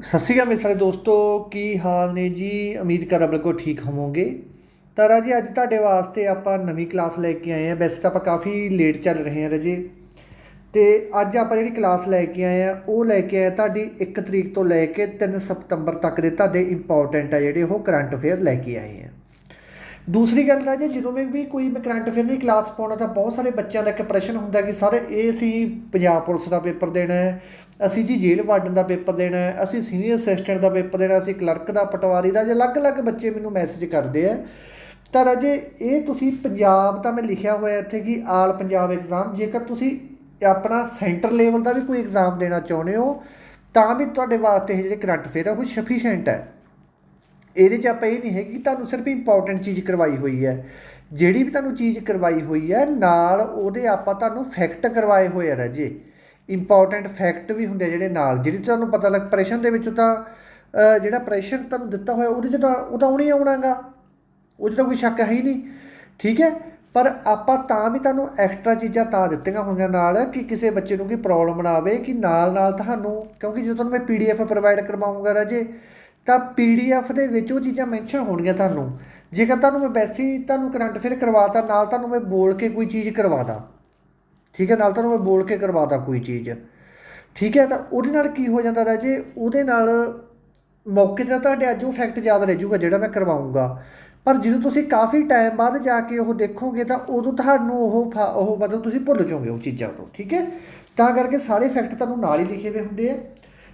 ਸਤਿ ਸ਼੍ਰੀ ਅਕਾਲ ਮੇਰੇ ਸਾਰੇ ਦੋਸਤੋ, ਕੀ ਹਾਲ ਨੇ ਜੀ? ਉਮੀਦ ਕਰਦਾ ਬਿਲਕੁਲ ਠੀਕ ਹੋਵੋਗੇ। ਤਾਂ ਰਾਜੀ ਅੱਜ ਤੁਹਾਡੇ ਵਾਸਤੇ ਆਪਾਂ ਨਵੀਂ ਕਲਾਸ ਲੈ ਕੇ ਆਏ ਹਾਂ। ਵੈਸੇ ਤਾਂ ਆਪਾਂ ਕਾਫੀ ਲੇਟ ਚੱਲ ਰਹੇ ਹਾਂ ਰਾਜੇ। ਤੇ ਅੱਜ ਆਪਾਂ ਜਿਹੜੀ ਕਲਾਸ ਲੈ ਕੇ ਆਏ ਆ ਉਹ ਲੈ ਕੇ ਆਏ ਤੁਹਾਡੀ 1 ਤਰੀਕ ਤੋਂ ਲੈ ਕੇ 3 ਸਤੰਬਰ ਤੱਕ ਦੇ ਤੁਹਾਡੇ ਇੰਪੋਰਟੈਂਟ ਆ ਜਿਹੜੇ ਉਹ ਕਰੰਟ ਅਫੇਅਰ ਲੈ ਕੇ ਆਏ ਆ ਦੂਸਰੀ ਗੱਲ ਰਾਜੇ, ਜਦੋਂ ਮੈਂ ਵੀ ਕੋਈ ਮੈਂ ਕਰੰਟ ਅਫੇਅਰ ਦੀ ਕਲਾਸ ਪਾਉਣਾ, ਤਾਂ ਬਹੁਤ ਸਾਰੇ ਬੱਚਿਆਂ ਦਾ ਇੱਕ ਪ੍ਰਸ਼ਨ ਹੁੰਦਾ ਕਿ, ਸਰ, ਇਹ ਅਸੀਂ ਪੰਜਾਬ ਪੁਲਿਸ ਦਾ ਪੇਪਰ ਦੇਣਾ ਹੈ ਅਸੀਂ ਜੀ ਜੇਲ੍ਹ ਵਾਰਡਨ ਦਾ ਪੇਪਰ ਦੇਣਾ ਹੈ, ਅਸੀਂ ਸੀਨੀਅਰ ਅਸਿਸਟੈਂਟ ਦਾ ਪੇਪਰ ਦੇਣਾ ਅਸੀਂ ਕਲਰਕ ਦਾ ਪਟਵਾਰੀ ਦਾ, ਜੇ ਅਲੱਗ-ਅਲੱਗ ਬੱਚੇ ਮੈਨੂੰ ਮੈਸੇਜ ਕਰਦੇ ਆ ਤਾਂ ਰਾਜੇ, ਇਹ ਤੁਸੀਂ ਪੰਜਾਬ ਤਾਂ ਮੈਂ ਲਿਖਿਆ ਹੋਇਆ ਇੱਥੇ ਕਿ ਆਲ ਪੰਜਾਬ ਐਗਜ਼ਾਮ ਜੇਕਰ ਤੁਸੀਂ ਆਪਣਾ ਸੈਂਟਰ ਲੈਵਲ ਦਾ ਵੀ ਕੋਈ ਐਗਜ਼ਾਮ ਦੇਣਾ ਚਾਹੁੰਦੇ ਹੋ, ਤਾਂ ਵੀ ਤੁਹਾਡੇ ਵਾਸਤੇ ਇਹ ਜਿਹੜੇ ਕਰੰਟ ਅਫੇਅਰ ਆ, ਉਹ ਸਫੀਸ਼ੀਐਂਟ ਹੈ। ਇਹਦੇ 'ਚ ਆਪਾਂ ਇਹ ਨਹੀਂ ਹੈ ਕਿ ਤੁਹਾਨੂੰ ਸਿਰਫ ਇੰਪੋਰਟੈਂਟ ਚੀਜ਼ ਕਰਵਾਈ ਹੋਈ ਹੈ। ਜਿਹੜੀ ਵੀ ਤੁਹਾਨੂੰ ਚੀਜ਼ ਕਰਵਾਈ ਹੋਈ ਹੈ, ਨਾਲ ਉਹਦੇ ਆਪਾਂ ਤੁਹਾਨੂੰ ਫੈਕਟ ਕਰਵਾਏ ਹੋਏ ਆ ਰਾਜੇ। ਇੰਪੋਰਟੈਂਟ ਫੈਕਟ ਵੀ ਹੁੰਦੇ ਆ ਜਿਹੜੇ ਨਾਲ, ਜਿਹੜੀ ਤੁਹਾਨੂੰ ਪਤਾ ਲੱਗ, ਪ੍ਰੈਸ਼ਨ ਦੇ ਵਿੱਚ ਤਾਂ ਜਿਹੜਾ ਪ੍ਰੈਸ਼ਨ ਤੁਹਾਨੂੰ ਦਿੱਤਾ ਹੋਇਆ, ਉਹਦੇ 'ਚ ਤਾਂ, ਉਹ ਤਾਂ ਆਉਣੀ ਆਉਣਾਗਾ। ਉਹ 'ਚ ਤਾਂ ਕੋਈ ਸ਼ੱਕ ਹੈ ਹੀ ਨਹੀਂ। ਠੀਕ ਹੈ? ਪਰ ਆਪਾਂ ਤਾਂ ਵੀ ਤੁਹਾਨੂੰ ਐਕਸਟਰਾ ਚੀਜ਼ਾਂ ਤਾਂ ਦਿੱਤੀਆਂ ਹੋਈਆਂ ਨਾਲ, ਕਿ ਕਿਸੇ ਬੱਚੇ ਨੂੰ ਕੋਈ ਪ੍ਰੋਬਲਮ ਨਾ ਆਵੇ, ਕਿ ਨਾਲ ਨਾਲ ਤੁਹਾਨੂੰ, ਕਿਉਂਕਿ ਜਦੋਂ ਤੁਹਾਨੂੰ ਮੈਂ ਪੀਡੀਐਫ ਪ੍ਰੋਵਾਈਡ ਕਰਵਾਉਂਗਾ ਰਾਜੇ, ਤਾਂ ਪੀਡੀਐਫ ਦੇ ਵਿੱਚ ਉਹ ਚੀਜ਼ਾਂ ਮੈਂਸ਼ਨ ਹੋਣਗੀਆਂ ਤੁਹਾਨੂੰ। ਜੇਕਰ ਤੁਹਾਨੂੰ ਮੈਂ ਵੈਸੀ ਤੁਹਾਨੂੰ ਕਰੰਟ ਫਿਰ ਕਰਵਾਤਾ, ਨਾਲ ਤੁਹਾਨੂੰ ਮੈਂ ਬੋਲ ਕੇ ਕੋਈ ਚੀਜ਼ ਕਰਵਾਦਾ। ਠੀਕ ਹੈ, ਨਾਲ ਤੁਹਾਨੂੰ ਮੈਂ ਬੋਲ ਕੇ ਕਰਵਾਦਾ ਕੋਈ ਚੀਜ਼। ਠੀਕ ਹੈ, ਤਾਂ ਉਹਦੇ ਨਾਲ ਕੀ ਹੋ ਜਾਂਦਾ ਰਾਜੇ? ਉਹਦੇ ਨਾਲ ਮੌਕੇ ਤੇ ਤੁਹਾਡੇ ਅੱਜ ਉਹ ਫੈਕਟ ਯਾਦ ਰਹਿ ਜਾਊਗਾ ਜਿਹੜਾ ਮੈਂ ਕਰਵਾਉਂਗਾ ਪਰ ਜਦੋਂ ਤੁਸੀਂ ਕਾਫੀ ਟਾਈਮ ਬਾਅਦ ਜਾ ਕੇ ਉਹ ਦੇਖੋਗੇ ਤਾਂ ਉਦੋਂ ਤੁਹਾਨੂੰ ਉਹ ਫਾ- ਉਹ ਮਤਲਬ ਤੁਸੀਂ ਭੁੱਲ ਜਾਓਗੇ ਉਹ ਚੀਜ਼ਾਂ ਤੋਂ ਠੀਕ ਹੈ? ਤਾਂ ਕਰਕੇ ਸਾਰੇ ਫੈਕਟ ਤੁਹਾਨੂੰ ਨਾਲ ਹੀ ਲਿਖੇ ਹੋਏ ਹੁੰਦੇ ਆ।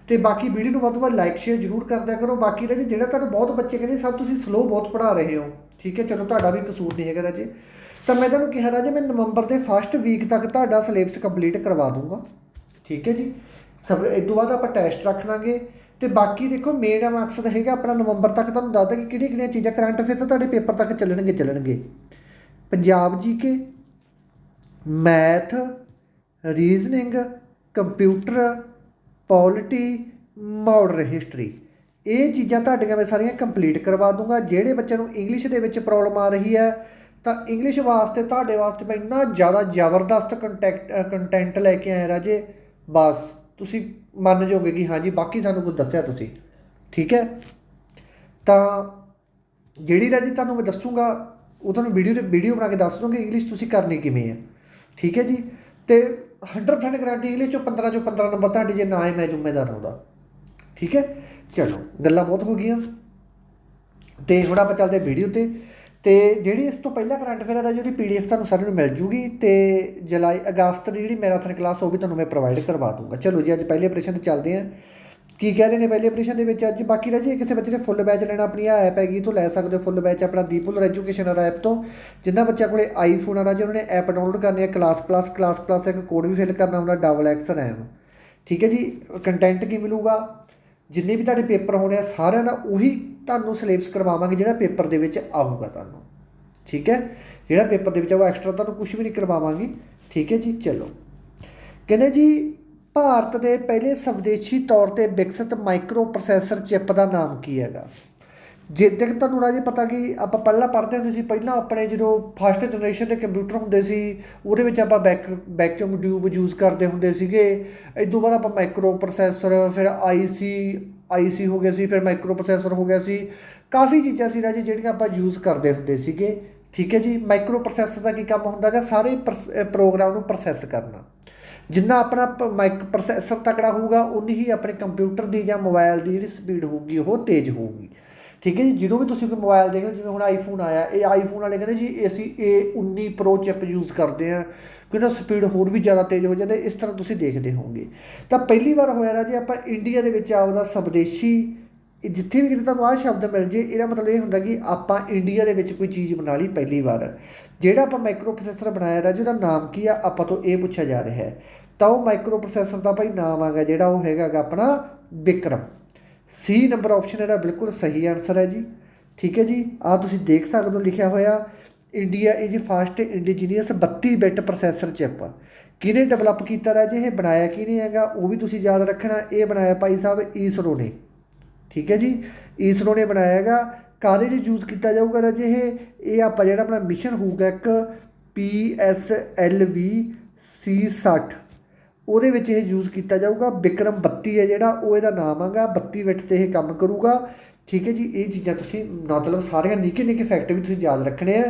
ਤੇ ਬਾਕੀ ਵੀਡੀਓ ਨੂੰ ਵੱਧ ਤੋਂ ਵੱਧ ਲਾਈਕ ਸ਼ੇਅਰ ਜ਼ਰੂਰ ਕਰਦਿਆ ਕਰੋ। ਬਾਕੀ ਰਾਜੇ, ਜਿਹੜਾ ਤੁਹਾਨੂੰ ਬਹੁਤ ਬੱਚੇ ਕਹਿੰਦੇ ਸਭ ਤੁਸੀਂ ਸਲੋ ਬਹੁਤ ਪੜ੍ਹਾ ਰਹੇ ਹੋ। ਠੀਕ ਹੈ, ਚਲੋ ਤੁਹਾਡਾ ਵੀ ਕਸੂਰ ਨਹੀਂ ਹੈਗਾ ਰਾਜੇ। ਤਾਂ ਮੈਂ ਤੁਹਾਨੂੰ ਕਿਹਾ ਰਾਜੇ ਮੈਂ ਨਵੰਬਰ ਦੇ ਫਸਟ ਵੀਕ ਤੱਕ ਤੁਹਾਡਾ ਸਿਲੇਬਸ ਕੰਪਲੀਟ ਕਰਵਾ ਦੂੰਗਾ ਠੀਕ ਹੈ ਜੀ? ਸਭ ਇਸ ਤੋਂ ਬਾਅਦ ਆਪਾਂ ਟੈਸਟ ਰੱਖ ਲਾਂਗੇ। ਤੇ ਬਾਕੀ ਦੇਖੋ ਮੇਨ ਮਕਸਦ ਹੈਗਾ ਆਪਣਾ ਨਵੰਬਰ ਤੱਕ। ਤੁਹਾਨੂੰ ਦੱਸਦਾ ਕਿ ਕਿਹੜੀਆਂ ਕਿਹੜੀਆਂ ਚੀਜ਼ਾਂ ਕਰੰਟ ਅਫੇਅਰ ਤਾਂ ਤੁਹਾਡੇ ਪੇਪਰ ਤੱਕ ਚੱਲਣਗੇ ਚੱਲਣਗੇ। Punjab GK math reasoning computer polity modern history ਇਹ ਚੀਜ਼ਾਂ ਤੁਹਾਡੀਆਂ ਮੈਂ ਸਾਰੀਆਂ ਕੰਪਲੀਟ ਕਰਵਾ ਦੂੰਗਾ ਜਿਹੜੇ ਬੱਚਿਆਂ ਨੂੰ ਇੰਗਲਿਸ਼ ਦੇ ਵਿੱਚ ਪ੍ਰੋਬਲਮ ਆ ਰਹੀ ਹੈ ਤਾਂ ਇੰਗਲਿਸ਼ ਵਾਸਤੇ ਤੁਹਾਡੇ ਵਾਸਤੇ ਮੈਂ ਇੰਨਾ ਜ਼ਿਆਦਾ ਜ਼ਬਰਦਸਤ ਕੰਟੈਕਟ ਕੰਟੈਂਟ ਲੈ ਕੇ ਆਇਆ ਰਾਜੇ। ਬਸ, ਤੁਸੀਂ ਮੰਨ ਜਾਓਗੇ ਕਿ ਹਾਂਜੀ, ਬਾਕੀ ਸਾਨੂੰ ਕੁਝ ਦੱਸਿਆ ਤੁਸੀਂ। ਠੀਕ ਹੈ? ਤਾਂ ਜਿਹੜੀ ਰਾਜੇ ਤੁਹਾਨੂੰ ਮੈਂ ਦੱਸੂਗਾ, ਉਹ ਤੁਹਾਨੂੰ ਵੀਡੀਓ ਤੇ ਵੀਡੀਓ ਬਣਾ ਕੇ ਦੱਸ ਦੂੰਗਾ ਇੰਗਲਿਸ਼ ਤੁਸੀਂ ਕਰਨੀ ਕਿਵੇਂ ਹੈ। ਠੀਕ ਹੈ ਜੀ? ਤੇ 100% ਗਾਰੰਟੀ ਇੰਗਲਿਸ਼ ਚੋਂ 15 ਚੋਂ 15 ਨੰਬਰ ਤੁਹਾਡੀ ਜੇ ਨਾ ਆਏ, ਮੈਂ ਜ਼ਿੰਮੇਦਾਰ ਉਹਦਾ। ਠੀਕ ਹੈ? ਚਲੋ, ਗੱਲਾਂ ਬਹੁਤ ਹੋ ਗਈਆਂ। ਤੇ ਹੁਣ ਆਪਾਂ ਚੱਲਦੇ ਵੀਡੀਓ ਤੇ। ਤੇ ਜਿਹੜੀ ਇਸ ਤੋਂ ਪਹਿਲਾਂ ਕਰੰਟ ਅਫੇਅਰ ਹੈ ਜਿਹਦੀ ਪੀਡੀਐਫ ਤੁਹਾਨੂੰ ਸਾਰਿਆਂ ਨੂੰ ਮਿਲ ਜੂਗੀ ਤੇ ਜੁਲਾਈ, ਅਗਸਤ ਦੀ ਜਿਹੜੀ ਮੈਰਾਥਨ ਕਲਾਸ ਉਹ ਵੀ ਤੁਹਾਨੂੰ ਮੈਂ ਪ੍ਰੋਵਾਈਡ ਕਰਵਾ ਦੂੰਗਾ ਚਲੋ ਜੀ, ਅੱਜ ਪਹਿਲੇ ਆਪਰੇਸ਼ਨ ਤੇ ਚੱਲਦੇ ਆਂ ਕੀ ਕਹਿ ਰਹੇ ਨੇ ਪਹਿਲੇ ਆਪਰੇਸ਼ਨ ਦੇ ਵਿੱਚ ਅੱਜ? ਬਾਕੀ ਰਹਿ ਜੀ ਕਿਸੇ ਬੱਚੇ ਨੇ ਫੁੱਲ ਬੈਚ ਲੈਣਾ, ਆਪਣੀ ਆ ਐਪ ਹੈਗੀ ਤੋਂ ਲੈ ਸਕਦੇ ਹੋ ਫੁੱਲ ਬੈਚ ਆਪਣਾ ਦੀਪੁਲ ਐਜੂਕੇਸ਼ਨ ਵਾਲਾ ਐਪ ਤੋਂ। ਜਿੰਨਾ ਬੱਚਾ ਕੋਲੇ ਆਈਫੋਨ ਆ ਜੀ ਉਹਨਾਂ ਨੇ ਐਪ ਡਾਊਨਲੋਡ ਕਰਨੀ ਹੈ ਕਲਾਸ ਪਲੱਸ ਕਲਾਸ ਪਲੱਸ ਇੱਕ ਕੋਡ ਵੀ ਫਿਲ ਕਰਨਾ ਹੁੰਦਾ ਡਬਲ ਐਕਸ ਰੈਮ ਠੀਕ ਹੈ ਜੀ? ਕੰਟੈਂਟ ਕੀ ਮਿਲੂਗਾ? ਜਿੰਨੇ ਵੀ ਤੁਹਾਡੇ ਪੇਪਰ ਹੋਣੇ ਆ, ਸਾਰਿਆਂ ਦਾ ਉਹੀ ਤੁਹਾਨੂੰ ਸਿਲੇਬਸ ਕਰਵਾਵਾਂਗੇ ਜਿਹੜਾ ਪੇਪਰ ਦੇ ਵਿੱਚ ਆਊਗਾ ਤੁਹਾਨੂੰ। ਠੀਕ ਹੈ? ਜਿਹੜਾ ਪੇਪਰ ਦੇ ਵਿੱਚ ਆਊਗਾ ਐਕਸਟਰਾ ਤੁਹਾਨੂੰ ਕੁਝ ਵੀ ਨਹੀਂ ਕਰਵਾਵਾਂਗੇ। ਠੀਕ ਹੈ ਜੀ? ਚਲੋ। ਕਹਿੰਦੇ ਜੀ, ਭਾਰਤ ਦੇ ਪਹਿਲੇ ਸਵਦੇਸ਼ੀ ਤੌਰ ਤੇ ਵਿਕਸਿਤ ਮਾਈਕਰੋ ਪ੍ਰੋਸੈਸਰ ਚਿਪ ਦਾ ਨਾਮ ਕੀ ਹੈਗਾ? ਜੇ ਤੱਕ ਤੁਹਾਨੂੰ ਰਾਜੇ ਪਤਾ ਕਿ ਆਪਾਂ ਪਹਿਲਾਂ ਪੜ੍ਹਦੇ ਹੁੰਦੇ ਸੀ, ਪਹਿਲਾਂ ਆਪਣੇ ਜਦੋਂ ਫਸਟ ਜਨਰੇਸ਼ਨ ਦੇ ਕੰਪਿਊਟਰ ਹੁੰਦੇ ਸੀ, ਉਹਦੇ ਵਿੱਚ ਆਪਾਂ ਬੈਕ ਵੈਕਿਊਮ ਟਿਊਬ ਯੂਜ਼ ਕਰਦੇ ਹੁੰਦੇ ਸੀਗੇ। ਇਸ ਤੋਂ ਬਾਅਦ ਆਪਾਂ ਮਾਈਕਰੋ ਪ੍ਰੋਸੈਸਰ ਫਿਰ ਆਈਸੀ ਆਈਸੀ ਹੋ ਗਿਆ ਸੀ, ਫਿਰ ਮਾਈਕਰੋ ਪ੍ਰੋਸੈਸਰ ਹੋ ਗਿਆ ਸੀ। ਕਾਫੀ ਚੀਜ਼ਾਂ ਸੀ ਰਾਜੇ ਜਿਹੜੀਆਂ ਆਪਾਂ ਯੂਜ਼ ਕਰਦੇ ਹੁੰਦੇ ਸੀਗੇ। ਠੀਕ ਹੈ ਜੀ? ਮਾਈਕਰੋ ਪ੍ਰੋਸੈਸਰ ਦਾ ਕੀ ਕੰਮ ਹੁੰਦਾ ਹੈਗਾ? ਸਾਰੇ ਪ੍ਰੋਗਰਾਮ ਨੂੰ ਪ੍ਰੋਸੈਸ ਕਰਨਾ। ਜਿੰਨਾ ਆਪਣਾ ਮਾਈਕ ਪ੍ਰੋਸੈਸਰ ਤਕੜਾ ਹੋਊਗਾ ਉਨੀ ਹੀ ਆਪਣੇ ਕੰਪਿਊਟਰ ਦੀ ਜਾਂ ਮੋਬਾਈਲ ਦੀ ਜਿਹੜੀ ਸਪੀਡ ਹੋਊਗੀ, ਉਹ ਤੇਜ਼ ਹੋਊਗੀ। ਠੀਕ ਹੈ ਜੀ, ਜਦੋਂ ਵੀ ਤੁਸੀਂ ਕੋਈ ਮੋਬਾਈਲ ਦੇਖੋ ਜਿਵੇਂ ਹੁਣ ਆਈਫੋਨ ਆਇਆ, ਇਹ ਆਈਫੋਨ ਵਾਲੇ ਕਹਿੰਦੇ ਜੀ ਅਸੀਂ ਇਹ 19 ਪ੍ਰੋ ਚਿਪ ਯੂਜ਼ ਕਰਦੇ ਆ ਕਿਉਂਕਿ ਸਪੀਡ ਹੋਰ ਵੀ ਜ਼ਿਆਦਾ ਤੇਜ਼ ਹੋ ਜਾਂਦਾ, ਇਸ ਤਰ੍ਹਾਂ ਤੁਸੀਂ ਦੇਖਦੇ ਹੋਵੋਗੇ। ਤਾਂ ਪਹਿਲੀ ਵਾਰ ਹੋਇਆ ਨਾ ਰਾਜੇ ਆਪਾਂ ਇੰਡੀਆ ਦੇ ਵਿੱਚ ਆਪਦਾ ਸਵਦੇਸ਼ੀ, ਇਹ ਜਿੱਥੇ ਵੀ ਕਿਤੇ ਤੁਹਾਨੂੰ ਆਹ ਸ਼ਬਦ ਮਿਲ ਜੇ, ਇਹਦਾ ਮਤਲਬ ਇਹ ਹੁੰਦਾ ਕਿ ਆਪਾਂ ਇੰਡੀਆ ਦੇ ਵਿੱਚ ਕੋਈ ਚੀਜ਼ ਬਣਾ ਲਈ ਪਹਿਲੀ ਵਾਰ। ਜਿਹੜਾ ਆਪਾਂ ਮਾਈਕਰੋ ਪ੍ਰੋਸੈਸਰ ਬਣਾਇਆ ਰਾਜੇ ਉਹਦਾ ਨਾਮ ਕੀ ਆ? ਆਪਾਂ ਤੋਂ ਇਹ ਪੁੱਛਿਆ ਜਾ ਰਿਹਾ ਹੈ। ਤਾਂ ਉਹ ਮਾਈਕਰੋ ਪ੍ਰੋਸੈਸਰ ਦਾ ਭਾਈ ਨਾਮ ਆਗਾ ਜਿਹੜਾ ਉਹ ਹੈਗਾ ਆਪਣਾ ਵਿਕਰਮ। ਸੀ ਨੰਬਰ ਆਪਸ਼ਨ ਇਹਦਾ ਬਿਲਕੁਲ ਸਹੀ ਆਨਸਰ ਹੈ ਜੀ। ਠੀਕ ਹੈ ਜੀ? ਆ ਤੁਸੀਂ ਦੇਖ ਸਕਦੇ ਹੋ, ਲਿਖਿਆ ਹੋਇਆ। India is fast indigenous 32 bit processor chip ਕਿਹਨੇ ਡਿਵੈਲਪ ਕੀਤਾ ਰਾਜੇ ਇਹ ਬਣਾਇਆ ਕਿਹਨੇ ਹੈਗਾ? ਉਹ ਵੀ ਤੁਸੀਂ ਯਾਦ ਰੱਖਣਾ, ਇਹ ਬਣਾਇਆ ਭਾਈ ਸਾਹਿਬ ਈਸਰੋ ਨੇ। ਠੀਕ ਹੈ ਜੀ? ਈਸਰੋ ਨੇ ਬਣਾਇਆ ਹੈਗਾ। ਕਾਹਦੇ 'ਚ ਯੂਜ਼ ਕੀਤਾ ਜਾਊਗਾ ਰਾਜੇ ਇਹ? ਇਹ ਆਪਾਂ ਜਿਹੜਾ ਆਪਣਾ ਮਿਸ਼ਨ ਹੋਊਗਾ ਇੱਕ ਪੀ ਐਸ ਐਲ ਵੀ ਸੀ 60 ਉਹਦੇ ਵਿੱਚ ਇਹ ਯੂਜ਼ ਕੀਤਾ ਜਾਊਗਾ, ਵਿਕਰਮ 32 ਹੈ ਜਿਹੜਾ, ਉਹ ਇਹਦਾ ਨਾਮ ਆਗਾ 32 ਬਿਟ ਤੇ ਇਹ ਕੰਮ ਕਰੂਗਾ। ਠੀਕ ਹੈ ਜੀ, ਇਹ ਚੀਜ਼ਾਂ ਤੁਸੀਂ ਮਤਲਬ ਸਾਰੀਆਂ ਨਿੱਕੇ ਨਿੱਕੇ ਫੈਕਟ ਵੀ ਤੁਸੀਂ ਯਾਦ ਰੱਖਣੇ ਆ।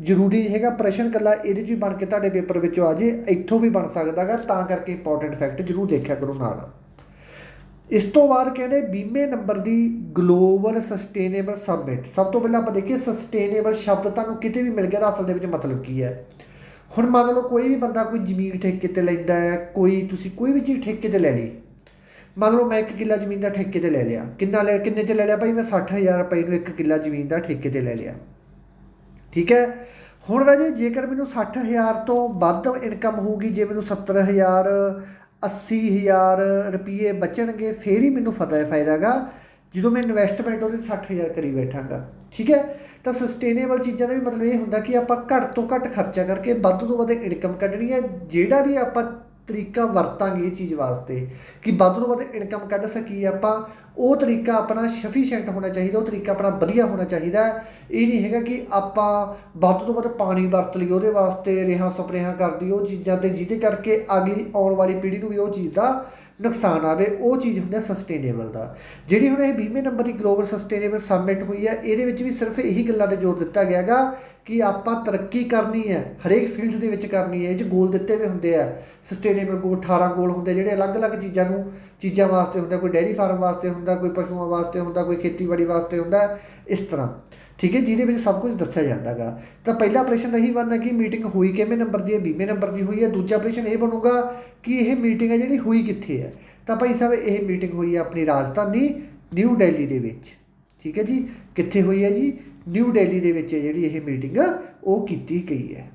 ਜ਼ਰੂਰੀ ਨਹੀਂ ਹੈਗਾ ਪ੍ਰਸ਼ਨ ਕੱਲਾ, ਇਹਦੇ 'ਚ ਵੀ ਬਣ ਕੇ ਤੁਹਾਡੇ ਪੇਪਰ ਵਿੱਚੋਂ ਆ ਜੇ, ਇੱਥੋਂ ਵੀ ਬਣ ਸਕਦਾਗਾ ਤਾਂ ਕਰਕੇ ਇੰਪੋਰਟੈਂਟ ਫੈਕਟ ਜ਼ਰੂਰ ਦੇਖਿਆ ਕਰੋ ਨਾਲ। ਇਸ ਤੋਂ ਬਾਅਦ ਕਹਿੰਦੇ 20ਵੇਂ ਨੰਬਰ ਦੀ ਗਲੋਬਲ ਸਸਟੇਨੇਬਲ ਸਬਮਿਟ ਸਭ ਤੋਂ ਪਹਿਲਾਂ ਆਪਾਂ ਦੇਖੀਏ ਸਸਟੇਨੇਬਲ ਸ਼ਬਦ ਤੁਹਾਨੂੰ ਕਿਤੇ ਵੀ ਮਿਲ ਗਿਆ, ਤਾਂ ਅਸਲ ਦੇ ਵਿੱਚ ਮਤਲਬ ਕੀ ਹੈ? ਹੁਣ ਮੰਨ ਲਓ ਕੋਈ ਵੀ ਬੰਦਾ ਕੋਈ ਜ਼ਮੀਨ ਠੇਕੇ ਤੇ ਲੈਂਦਾ ਹੈ, ਕੋਈ ਤੁਸੀਂ ਕੋਈ ਵੀ ਚੀਜ਼ ਠੇਕੇ ਤੇ ਲੈ ਲਈ। ਮੰਨ ਲਓ ਮੈਂ 1 ਕਿੱਲਾ ਜ਼ਮੀਨ ਦਾ ਠੇਕੇ ਤੇ ਲੈ ਲਿਆ। ਕਿੰਨਾ ਲੈ, ਕਿੰਨੇ ਚ ਲੈ ਲਿਆ ਭਾਈ? ਮੈਂ 60000 ਰੁਪਏ ਨੂੰ 1 ਕਿੱਲਾ ਜ਼ਮੀਨ ਦਾ ਠੇਕੇ ਤੇ ਲੈ ਲਿਆ। ਠੀਕ ਹੈ? ਹੁਣ ਰਾਜੇ ਜੇਕਰ ਮੈਨੂੰ 60000 ਤੋਂ ਵੱਧ ਇਨਕਮ ਹੋਊਗੀ, ਜੇ ਮੈਨੂੰ 70000 80000 ਰੁਪਏ ਬਚਣਗੇ, ਫੇਰ ਹੀ ਮੈਨੂੰ ਫਾਇਦਾ ਫਾਇਦਾਗਾ ਜਦੋਂ ਮੈਂ ਇਨਵੈਸਟਮੈਂਟ ਉਹਦੇ 60000 ਕਰੀ ਬੈਠਾਂਗਾ। ਠੀਕ ਹੈ? ਤਾਂ ਸਸਟੇਨੇਬਲ ਚੀਜ਼ਾਂ ਦਾ ਵੀ ਮਤਲਬ ਇਹ ਹੁੰਦਾ ਕਿ ਆਪਾਂ ਘੱਟ ਤੋਂ ਘੱਟ ਖਰਚਾ ਕਰਕੇ ਵੱਧ ਤੋਂ ਵੱਧ ਇਨਕਮ ਕੱਢਣੀ ਹੈ, ਜਿਹੜਾ ਵੀ ਆਪਾਂ ਤਰੀਕਾ ਵਰਤਾਂਗੇ ਇਹ ਚੀਜ਼ ਵਾਸਤੇ, ਕਿ ਵੱਧ ਤੋਂ ਵੱਧ ਇਨਕਮ ਕੱਢ ਸਕੀਏ ਆਪਾਂ, ਉਹ ਤਰੀਕਾ ਆਪਣਾ ਸਫੀਸ਼ੀਐਂਟ ਹੋਣਾ ਚਾਹੀਦਾ, ਉਹ ਤਰੀਕਾ ਆਪਣਾ ਵਧੀਆ ਹੋਣਾ ਚਾਹੀਦਾ। ਇਹ ਨਹੀਂ ਹੈਗਾ ਕਿ ਆਪਾਂ ਵੱਧ ਤੋਂ ਵੱਧ ਪਾਣੀ ਵਰਤ ਲਈ ਉਹਦੇ ਵਾਸਤੇ, ਰੇਹਾਂ ਸਪਰੇਹਾਂ ਕਰਦੀ ਉਹ ਚੀਜ਼ਾਂ ਤੇ ਜਿਹਦੇ ਕਰਕੇ ਅਗਲੀ ਆਉਣ ਵਾਲੀ ਪੀੜ੍ਹੀ ਨੂੰ ਵੀ ਉਹ ਚੀਜ਼ ਦਾ ਨੁਕਸਾਨ ਆਵੇ, ਉਹ ਚੀਜ਼ ਹੁੰਦਾ ਸਸਟੇਨੇਬਲ ਦਾ। ਜਿਹੜੀ ਹੁਣ ਇਹ 20ਵੇਂ ਨੰਬਰ ਦੀ ਗਲੋਬਲ ਸਸਟੇਨੇਬਲ ਸਮਿਟ ਹੋਈ ਹੈ ਇਹਦੇ ਵਿੱਚ ਵੀ ਸਿਰਫ ਇਹੀ ਗੱਲਾਂ ਤੇ ਜ਼ੋਰ ਦਿੱਤਾ ਗਿਆਗਾ ਕਿ ਆਪਾਂ ਤਰੱਕੀ ਕਰਨੀ ਹੈ, ਹਰੇਕ ਫੀਲਡ ਦੇ ਵਿੱਚ ਕਰਨੀ ਹੈ, ਇਹ 'ਚ ਗੋਲ ਦਿੱਤੇ ਹੋਏ ਹੁੰਦੇ ਆ। ਸਸਟੇਨੇਬਲ ਗੋਲ 18 ਗੋਲ ਹੁੰਦੇ ਜਿਹੜੇ ਅਲੱਗ-ਅਲੱਗ ਚੀਜ਼ਾਂ ਨੂੰ, ਚੀਜ਼ਾਂ ਵਾਸਤੇ ਹੁੰਦਾ, ਕੋਈ ਡੇਅਰੀ ਫਾਰਮ ਵਾਸਤੇ ਹੁੰਦਾ, ਕੋਈ ਪਸ਼ੂਆਂ ਵਾਸਤੇ ਹੁੰਦਾ, ਕੋਈ ਖੇਤੀਬਾੜੀ ਵਾਸਤੇ ਹੁੰਦਾ, ਇਸ ਤਰ੍ਹਾਂ। ਠੀਕ ਹੈ, ਜਿਹਦੇ ਵਿੱਚ ਸਭ ਕੁਝ ਦੱਸਿਆ ਜਾਂਦਾਗਾ। ਤਾਂ ਪਹਿਲਾ ਪ੍ਰਸ਼ਨ ਇਹੀ ਹੈ ਕਿ ਮੀਟਿੰਗ ਹੋਈ ਕਿਵੇਂ ਨੰਬਰ ਦੀ ਹੈ 20ਵੇਂ ਨੰਬਰ ਦੀ ਹੋਈ ਹੈ। ਦੂਜਾ ਪ੍ਰਸ਼ਨ ਇਹ ਬਣੂਗਾ ਕਿ ਇਹ ਮੀਟਿੰਗ ਹੈ ਜਿਹੜੀ ਹੋਈ ਕਿੱਥੇ ਹੈ। ਤਾਂ ਭਾਈ ਸਾਹਿਬ, ਇਹ ਮੀਟਿੰਗ ਹੋਈ ਹੈ ਆਪਣੀ ਰਾਜਧਾਨੀ ਨਿਊ ਦਿੱਲੀ ਦੇ ਵਿੱਚ। ਠੀਕ ਹੈ ਜੀ, ਕਿੱਥੇ ਹੋਈ ਹੈ ਜੀ? ਨਿਊ ਦਿੱਲੀ ਦੇ ਵਿੱਚ ਜਿਹੜੀ ਇਹ ਮੀਟਿੰਗ ਉਹ ਕੀਤੀ ਗਈ ਹੈ।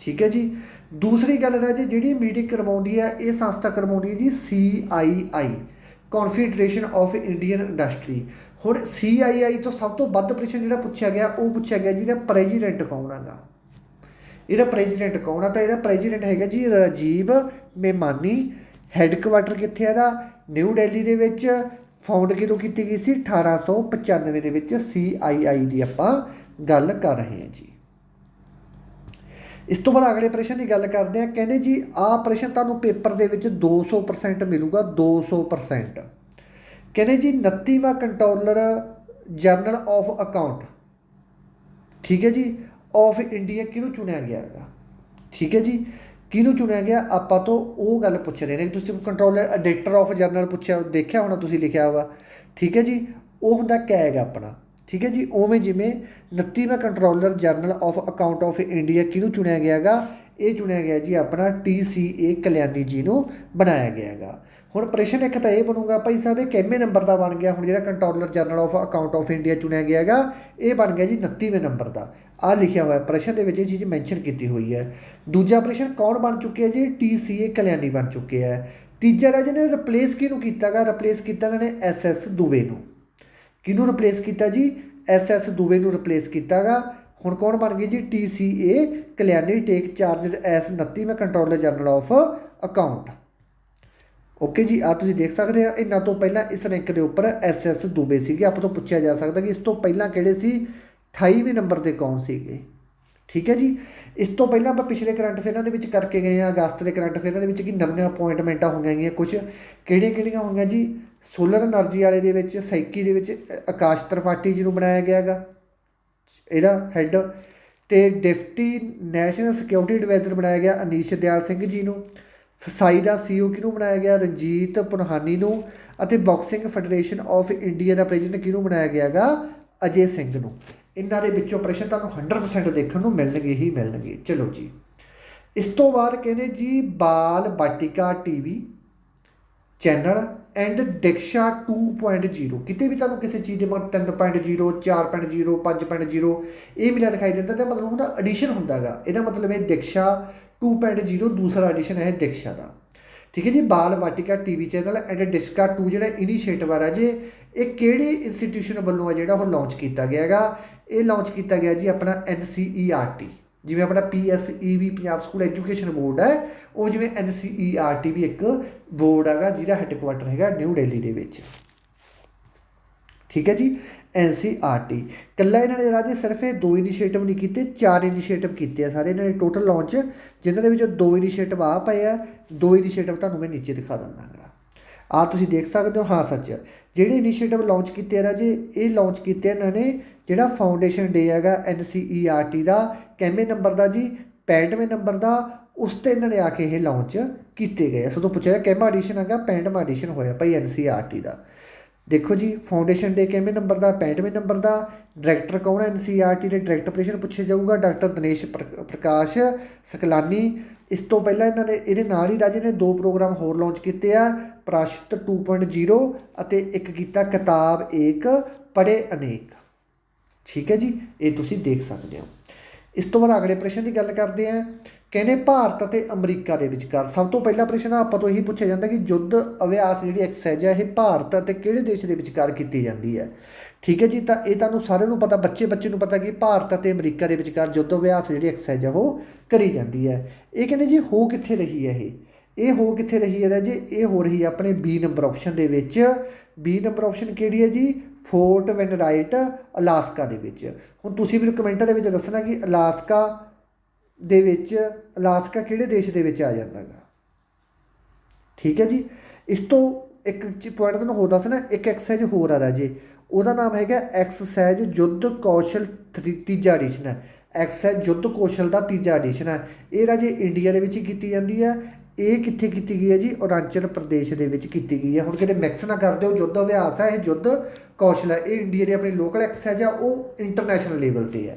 ਠੀਕ ਹੈ ਜੀ, ਦੂਸਰੀ ਗੱਲ ਹੈ ਜੀ, ਜਿਹੜੀ ਮੀਟਿੰਗ ਕਰਵਾਉਂਦੀ ਹੈ, ਇਹ ਸੰਸਥਾ ਕਰਵਾਉਂਦੀ ਹੈ ਜੀ CII confederation of Indian industry ਹੁਣ CII ਤੋਂ ਸਭ ਤੋਂ ਵੱਧ ਪ੍ਰਸ਼ਨ ਜਿਹੜਾ ਪੁੱਛਿਆ ਗਿਆ, ਉਹ ਪੁੱਛਿਆ ਗਿਆ ਜੀ ਜਿਹਦਾ ਪ੍ਰੈਜ਼ੀਡੈਂਟ ਕੌਣ ਹੈਗਾ ਇਹਦਾ ਪ੍ਰੈਜ਼ੀਡੈਂਟ ਕੌਣ ਆ? ਤਾਂ ਇਹਦਾ ਪ੍ਰੈਜ਼ੀਡੈਂਟ ਹੈਗਾ ਜੀ ਰਾਜੀਵ ਮੇਮਾਨੀ। ਹੈੱਡਕੁਆਟਰ ਕਿੱਥੇ ਇਹਦਾ? ਨਿਊ ਦਿੱਲੀ ਦੇ ਵਿੱਚ। ਫਾਊਂਡ ਕਿਦੋਂ ਕੀਤੀ ਗਈ ਸੀ? 1895 ਦੇ ਵਿੱਚ CII ਦੀ ਆਪਾਂ ਗੱਲ ਕਰ ਰਹੇ ਹਾਂ ਜੀ। ਇਸ ਤੋਂ ਬਾਅਦ ਅਗਲੇ ਪ੍ਰਸ਼ਨ ਦੀ ਗੱਲ ਕਰਦੇ ਆ ਕਹਿੰਦੇ ਜੀ, ਆਹ ਪ੍ਰਸ਼ਨ ਤੁਹਾਨੂੰ ਪੇਪਰ ਦੇ ਵਿੱਚ 200% ਮਿਲੂਗਾ 200% ਕਹਿੰਦੇ ਜੀ 29ਵਾਂ ਕੰਟਰੋਲਰ ਜਰਨਲ ਆਫ ਅਕਾਊਂਟ। ਠੀਕ ਹੈ ਜੀ? ਆਫ ਇੰਡੀਆ ਕਿਹਨੂੰ ਚੁਣਿਆ ਗਿਆ ਹੈਗਾ? ਠੀਕ ਹੈ ਜੀ? ਕਿਹਨੂੰ ਚੁਣਿਆ ਗਿਆ? ਆਪਾਂ ਤੋਂ ਉਹ ਗੱਲ ਪੁੱਛ ਰਹੇ ਨੇ। ਕਿ ਤੁਸੀਂ ਕੰਟਰੋਲਰ ਐਡੀਟਰ ਆਫ ਜਰਨਲ ਪੁੱਛਿਆ, ਦੇਖਿਆ ਹੋਣਾ ਤੁਸੀਂ ਲਿਖਿਆ ਹੋਗਾ ਠੀਕ ਹੈ ਜੀ? ਉਹ ਹੁੰਦਾ ਕੈਗ ਆਪਣਾ। ਠੀਕ ਹੈ ਜੀ? ਉਵੇਂ ਜਿਵੇਂ 29ਵਾਂ controller general of account of India ਕਿਹਨੂੰ ਚੁਣਿਆ ਗਿਆ ਹੈਗਾ? ਇਹ ਚੁਣਿਆ ਗਿਆ ਜੀ ਆਪਣਾ TCA ਕਲਿਆਣੀ ਜੀ ਨੂੰ ਬਣਾਇਆ ਗਿਆ ਹੈਗਾ। ਹੁਣ ਪ੍ਰਸ਼ਨ ਇੱਕ ਤਾਂ ਇਹ ਬਣੂਗਾ, ਭਾਈ ਸਾਹਿਬ, ਇਹ ਕਿੰਨੇ ਨੰਬਰ ਦਾ ਬਣ ਗਿਆ? ਹੁਣ ਜਿਹੜਾ controller general of account of India ਚੁਣਿਆ ਗਿਆ ਹੈਗਾ, ਇਹ ਬਣ ਗਿਆ ਜੀ 29ਵੇਂ ਨੰਬਰ ਦਾ। ਆ ਲਿਖਿਆ ਹੋਇਆ, ਪ੍ਰਸ਼ਨ ਦੇ ਵਿੱਚ ਇਹ ਚੀਜ਼ ਮੈਂਸ਼ਨ ਕੀਤੀ ਹੋਈ ਹੈ। ਦੂਜਾ ਪ੍ਰਸ਼ਨ, ਕੌਣ ਬਣ ਚੁੱਕਿਆ ਜੀ? TCA ਕਲਿਆਣੀ ਬਣ ਚੁੱਕੇ ਹੈ ਤੀਜਾ ਰਾਜ ਨੇ ਰਿਪਲੇਸ ਕਿਹਨੂੰ ਕੀਤਾਗਾ? ਰਿਪਲੇਸ ਕੀਤਾ ਇਹਨਾਂ ਨੇ ਐਸਐਸ ਦੁਬੇ ਨੂੰ। ਕਿਹਨੂੰ ਰਿਪਲੇਸ ਕੀਤਾ ਜੀ? ਐਸਐਸ ਦੁਬੇ ਨੂੰ ਰਿਪਲੇਸ ਕੀਤਾਗਾ। ਹੁਣ ਕੌਣ ਬਣ ਗਈ ਜੀ? TCA Kalyani take charges as 29ਵਾਂ controller general of account. Okay ਜੀ ਆ ਤੁਸੀਂ ਦੇਖ ਸਕਦੇ ਆ, ਇਹਨਾਂ ਤੋਂ ਪਹਿਲਾਂ ਇਸ ਰੈਂਕ ਦੇ ਉੱਪਰ ਐਸਐਸ ਦੂਬੇ ਸੀਗੇ। ਆਪਾਂ ਤੋਂ ਪੁੱਛਿਆ ਜਾ ਸਕਦਾ ਕਿ ਇਸ ਤੋਂ ਪਹਿਲਾਂ ਕਿਹੜੇ ਸੀ? 28ਵੇਂ ਨੰਬਰ ਤੇ ਕੌਣ ਸੀਗੇ? ਠੀਕ ਹੈ ਜੀ? ਇਸ ਤੋਂ ਪਹਿਲਾਂ ਆਪਾਂ ਪਿਛਲੇ ਕਰੰਟ ਅਫੇਅਰਾਂ ਦੇ ਵਿੱਚ ਕਰਕੇ ਗਏ ਆ ਅਗਸਤ ਦੇ ਕਰੰਟ ਅਫੇਅਰਾਂ ਦੇ ਵਿੱਚ ਕਿ ਨਵੀਆਂ ਅਪਾਇੰਟਮੈਂਟਾਂ ਹੋ ਗਈਆਂ ਕੁਝ ਕਿਹੜੀਆਂ-ਕਿਹੜੀਆਂ ਹੋਈਆਂ ਜੀ? ਸੋਲਰ એનર્ਜੀ ਵਾਲੇ ਦੇ ਵਿੱਚ ਸਾਈਕੀ ਦੇ ਵਿੱਚ, ਆਕਾਸ਼ ਤ੍ਰਿਪਾਠੀ ਜੀ ਨੂੰ ਬਣਾਇਆ ਗਿਆ ਹੈਗਾ। ਇਹਦਾ ਹੈੱਡ ਤੇ ਡਿਪਟੀ ਨੈਸ਼ਨਲ ਸਿਕਿਉਰਿਟੀ ਐਡਵਾਈਜ਼ਰ ਬਣਾਇਆ ਗਿਆ, ਅਨੀਸ਼ ਦਿਆਲ ਸਿੰਘ ਜੀ ਨੂੰ। ਫਸਾਈ ਦਾ ਸੀਓ ਕਿਹਨੂੰ ਬਣਾਇਆ ਗਿਆ? ਰਣਜੀਤ ਪੁਨਹਾਨੀ ਨੂੰ। ਅਤੇ ਬਾਕਸਿੰਗ ਫੈਡਰੇਸ਼ਨ ਆਫ ਇੰਡੀਆ ਦਾ ਪ੍ਰੈਜ਼ੀਡੈਂਟ ਕਿਹਨੂੰ ਬਣਾਇਆ ਗਿਆ ਹੈਗਾ? ਅਜੇ ਸਿੰਘ ਨੂੰ। ਇਹਨਾਂ ਦੇ ਵਿੱਚੋਂ ਪ੍ਰਸ਼ਨ ਤੁਹਾਨੂੰ 100% ਦੇਖਣ ਨੂੰ ਮਿਲਣਗੇ ਹੀ ਮਿਲਣਗੇ। ਚਲੋ ਜੀ। ਇਸ ਤੋਂ ਬਾਅਦ ਕਹਿੰਦੇ ਜੀ, Bal Vatika TV channel and Diksha 2.0 ਕਿਤੇ ਵੀ ਤੁਹਾਨੂੰ ਕਿਸੇ ਚੀਜ਼ ਦੇ ਮਨ 3.0 4.0 5.0 ਇਹ ਮਿਲਿਆ ਦਿਖਾਈ ਦਿੰਦਾ ਤਾਂ ਮਤਲਬ ਉਹਦਾ ਐਡੀਸ਼ਨ ਹੁੰਦਾਗਾ ਇਹਦਾ ਮਤਲਬ ਇਹ ਦਿਕਸ਼ਾ 2.0 ਦੂਸਰਾ ਐਡੀਸ਼ਨ ਹੈ ਦਿਕਸ਼ਾ ਦਾ। ਠੀਕ ਹੈ ਜੀ, Bal Vatika TV channel and ਡਿਸਕਾ 2 ਜਿਹੜਾ ਇਨੀਸ਼ੀਏਟਿਵ ਆ ਜੇ, ਇਹ ਕਿਹੜੇ ਇੰਸਟੀਟਿਊਸ਼ਨ ਵੱਲੋਂ ਆ ਜਿਹੜਾ ਉਹ ਲਾਂਚ ਕੀਤਾ ਗਿਆ ਹੈਗਾ? ਇਹ ਲਾਂਚ ਕੀਤਾ ਗਿਆ ਜੀ ਆਪਣਾ NCERT ਜਿਵੇਂ ਆਪਣਾ PSEB Punjab school education board ਹੈ, ਉਹ ਜਿਵੇਂ NCERT ਵੀ ਇੱਕ ਬੋਰਡ ਹੈਗਾ, ਜਿਹਦਾ ਹੈੱਡਕੁਆਟਰ ਹੈਗਾ ਨਿਊ ਦਿੱਲੀ ਦੇ ਵਿੱਚ। ਠੀਕ ਹੈ ਜੀ NCRT ਕੱਲਾ ਇਹਨਾਂ ਨੇ ਰਾਜੇ ਸਿਰਫ ਇਹ ਦੋ ਇਨੀਸ਼ੀਏਟਿਵ ਨਹੀਂ ਕੀਤੇ, ਚਾਰ ਇਨੀਸ਼ੀਏਟਿਵ ਕੀਤੇ ਆ ਸਾਰੇ। ਇਹਨਾਂ ਨੇ ਟੋਟਲ ਲਾਂਚ, ਜਿਨ੍ਹਾਂ ਦੇ ਵਿੱਚੋਂ ਦੋ ਇਨੀਸ਼ੀਏਟਿਵ ਆ ਪਏ ਆ, ਦੋ ਇਨੀਸ਼ੀਏਟਿਵ ਤੁਹਾਨੂੰ ਮੈਂ ਨੀਚੇ ਦਿਖਾ ਦਿੰਦਾ ਗਾ ਆ ਤੁਸੀਂ ਦੇਖ ਸਕਦੇ ਹੋ, ਹਾਂ, ਸੱਚ। ਜਿਹੜੇ ਇਨੀਸ਼ੀਏਟਿਵ ਲਾਂਚ ਕੀਤੇ ਆ ਰਾਜੇ, ਇਹ ਲਾਂਚ ਕੀਤੇ ਇਹਨਾਂ ਨੇ ਜਿਹੜਾ ਫਾਊਂਡੇਸ਼ਨ ਡੇ ਹੈਗਾ NCERT ਦਾ ਕਿੰਨੇ ਨੰਬਰ ਦਾ ਜੀ 65ਵੇਂ ਨੰਬਰ ਦਾ, ਉਸ ਤੇ ਇਹਨਾਂ ਨੇ ਆ ਕੇ ਇਹ ਲਾਂਚ ਕੀਤੇ ਗਏ ਆ। ਸੋ ਤੋਂ ਪੁੱਛਿਆ ਕਿੰਨਾ ਐਡੀਸ਼ਨ ਹੈਗਾ 65ਵਾਂ ਐਡੀਸ਼ਨ ਹੋਇਆ ਭਾਈ NCERT ਦਾ। ਦੇਖੋ ਜੀ ਫਾਊਂਡੇਸ਼ਨ ਡੇ ਕਿਵੇਂ ਨੰਬਰ ਦਾ 65ਵੇਂ ਨੰਬਰ ਦਾ ਡਾਇਰੈਕਟਰ ਕੌਣ ਹੈ NCERT ਦੇ ਡਾਇਰੈਕਟਰ ਆਪਰੇਸ਼ਨ ਪੁੱਛਿਆ ਜਾਊਗਾ ਡਾਕਟਰ ਦਿਨੇਸ਼ ਪ੍ਰਕਾਸ਼ ਸਕਲਾਨੀ। ਇਸ ਤੋਂ ਪਹਿਲਾਂ ਇਹਨਾਂ ਨੇ, ਇਹਦੇ ਨਾਲ ਹੀ ਰਾਜੇ ਨੇ ਦੋ ਪ੍ਰੋਗਰਾਮ ਹੋਰ ਲਾਂਚ ਕੀਤੇ ਆ ਪ੍ਰਾਸ਼ਤ 2.0 ਅਤੇ ਇੱਕ ਕੀਤਾ ਕਿਤਾਬ ਏਕ ਪੜੇ ਅਨੇਕ। ਠੀਕ ਹੈ ਜੀ, ਇਹ ਤੁਸੀਂ ਦੇਖ ਸਕਦੇ ਹੋ। ਇਸ ਤੋਂ ਬਾਅਦ ਅਗਲੇ ਪ੍ਰਸ਼ਨ ਦੀ ਗੱਲ ਕਰਦੇ ਹਾਂ। ਕਹਿੰਦੇ ਭਾਰਤ ਅਤੇ ਅਮਰੀਕਾ ਦੇ ਵਿਚਕਾਰ ਸਭ ਤੋਂ ਪਹਿਲਾ ਪ੍ਰਸ਼ਨ ਆਪਾਂ ਤੋਂ ਇਹੀ ਪੁੱਛਿਆ ਜਾਂਦਾ ਕਿ ਯੁੱਧ ਅਭਿਆਸ ਜਿਹੜੀ ਐਕਸਰਸਾਈਜ਼ ਹੈ, ਇਹ ਭਾਰਤ ਅਤੇ ਕਿਹੜੇ ਦੇਸ਼ ਦੇ ਵਿਚਕਾਰ ਕੀਤੀ ਜਾਂਦੀ ਹੈ? ਠੀਕ ਹੈ ਜੀ, ਤਾਂ ਇਹ ਤੁਹਾਨੂੰ ਸਾਰਿਆਂ ਨੂੰ ਪਤਾ, ਬੱਚੇ ਬੱਚੇ ਨੂੰ ਪਤਾ ਕਿ ਭਾਰਤ ਅਤੇ ਅਮਰੀਕਾ ਦੇ ਵਿਚਕਾਰ ਯੁੱਧ ਅਭਿਆਸ ਜਿਹੜੀ ਐਕਸਰਸਾਈਜ਼ ਹੈ, ਉਹ ਕਰੀ ਜਾਂਦੀ ਹੈ। ਇਹ ਕਹਿੰਦੇ ਜੀ, ਹੋ ਕਿੱਥੇ ਰਹੀ ਹੈ ਇਹ? ਇਹ ਹੋ ਕਿੱਥੇ ਰਹੀ ਹੈ ਜੀ ਇਹ ਹੋ ਰਹੀ ਹੈ ਆਪਣੇ ਬੀ ਨੰਬਰ ਆਪਸ਼ਨ ਦੇ ਵਿੱਚ। ਬੀ ਨੰਬਰ ਆਪਸ਼ਨ ਕਿਹੜੀ ਹੈ ਜੀ? ਫੋਰਟ ਵੈਨਰਾਈਟ ਅਲਾਸਕਾ ਦੇ ਵਿੱਚ। ਹੁਣ ਤੁਸੀਂ ਮੈਨੂੰ ਕਮੈਂਟਾਂ ਦੇ ਵਿੱਚ ਦੱਸਣਾ ਕਿ ਅਲਾਸਕਾ ਦੇ ਵਿੱਚ, ਅਲਾਸਕਾ ਕਿਹੜੇ ਦੇਸ਼ ਦੇ ਵਿੱਚ ਆ ਜਾਂਦਾ ਗਾ ਠੀਕ ਹੈ ਜੀ? ਇਸ ਤੋਂ ਇੱਕ ਪੁਆਇੰਟ ਤੁਹਾਨੂੰ ਹੋਰ ਦੱਸਣਾ, ਇੱਕ ਐਕਸਰਸਾਈਜ਼ ਹੋਰ ਆ ਰਾਜੇ। ਉਹਦਾ ਨਾਮ ਹੈਗਾ ਐਕਸਰਸਾਈਜ਼ ਯੁੱਧ ਕੌਸ਼ਲ ਥਰੀ- ਤੀਜਾ ਐਡੀਸ਼ਨ ਹੈ। ਐਕਸਰਸਾਈਜ਼ ਯੁੱਧ ਕੌਸ਼ਲ ਦਾ ਤੀਜਾ ਐਡੀਸ਼ਨ ਹੈ। ਇਹ ਰਾਜੇ ਇੰਡੀਆ ਦੇ ਵਿੱਚ ਹੀ ਕੀਤੀ ਜਾਂਦੀ ਹੈ। ਇਹ ਕਿੱਥੇ ਕੀਤੀ ਗਈ ਹੈ ਜੀ? ਅਰੁਣਾਚਲ ਪ੍ਰਦੇਸ਼ ਦੇ ਵਿੱਚ ਕੀਤੀ ਗਈ ਹੈ। ਹੁਣ ਕਿਤੇ ਮਿਕਸ ਨਾ ਕਰਦੇ ਹੋ, ਯੁੱਧ ਅਭਿਆਸ ਹੈ, ਇਹ ਯੁੱਧ ਕੌਸ਼ਲ ਹੈ, ਇਹ ਇੰਡੀਆ ਦੀ ਆਪਣੀ ਲੋਕਲ ਐਕਸਰਸਾਈਜ਼ ਆ ਉਹ ਇੰਟਰਨੈਸ਼ਨਲ ਲੈਵਲ ਤੇ ਹੈ?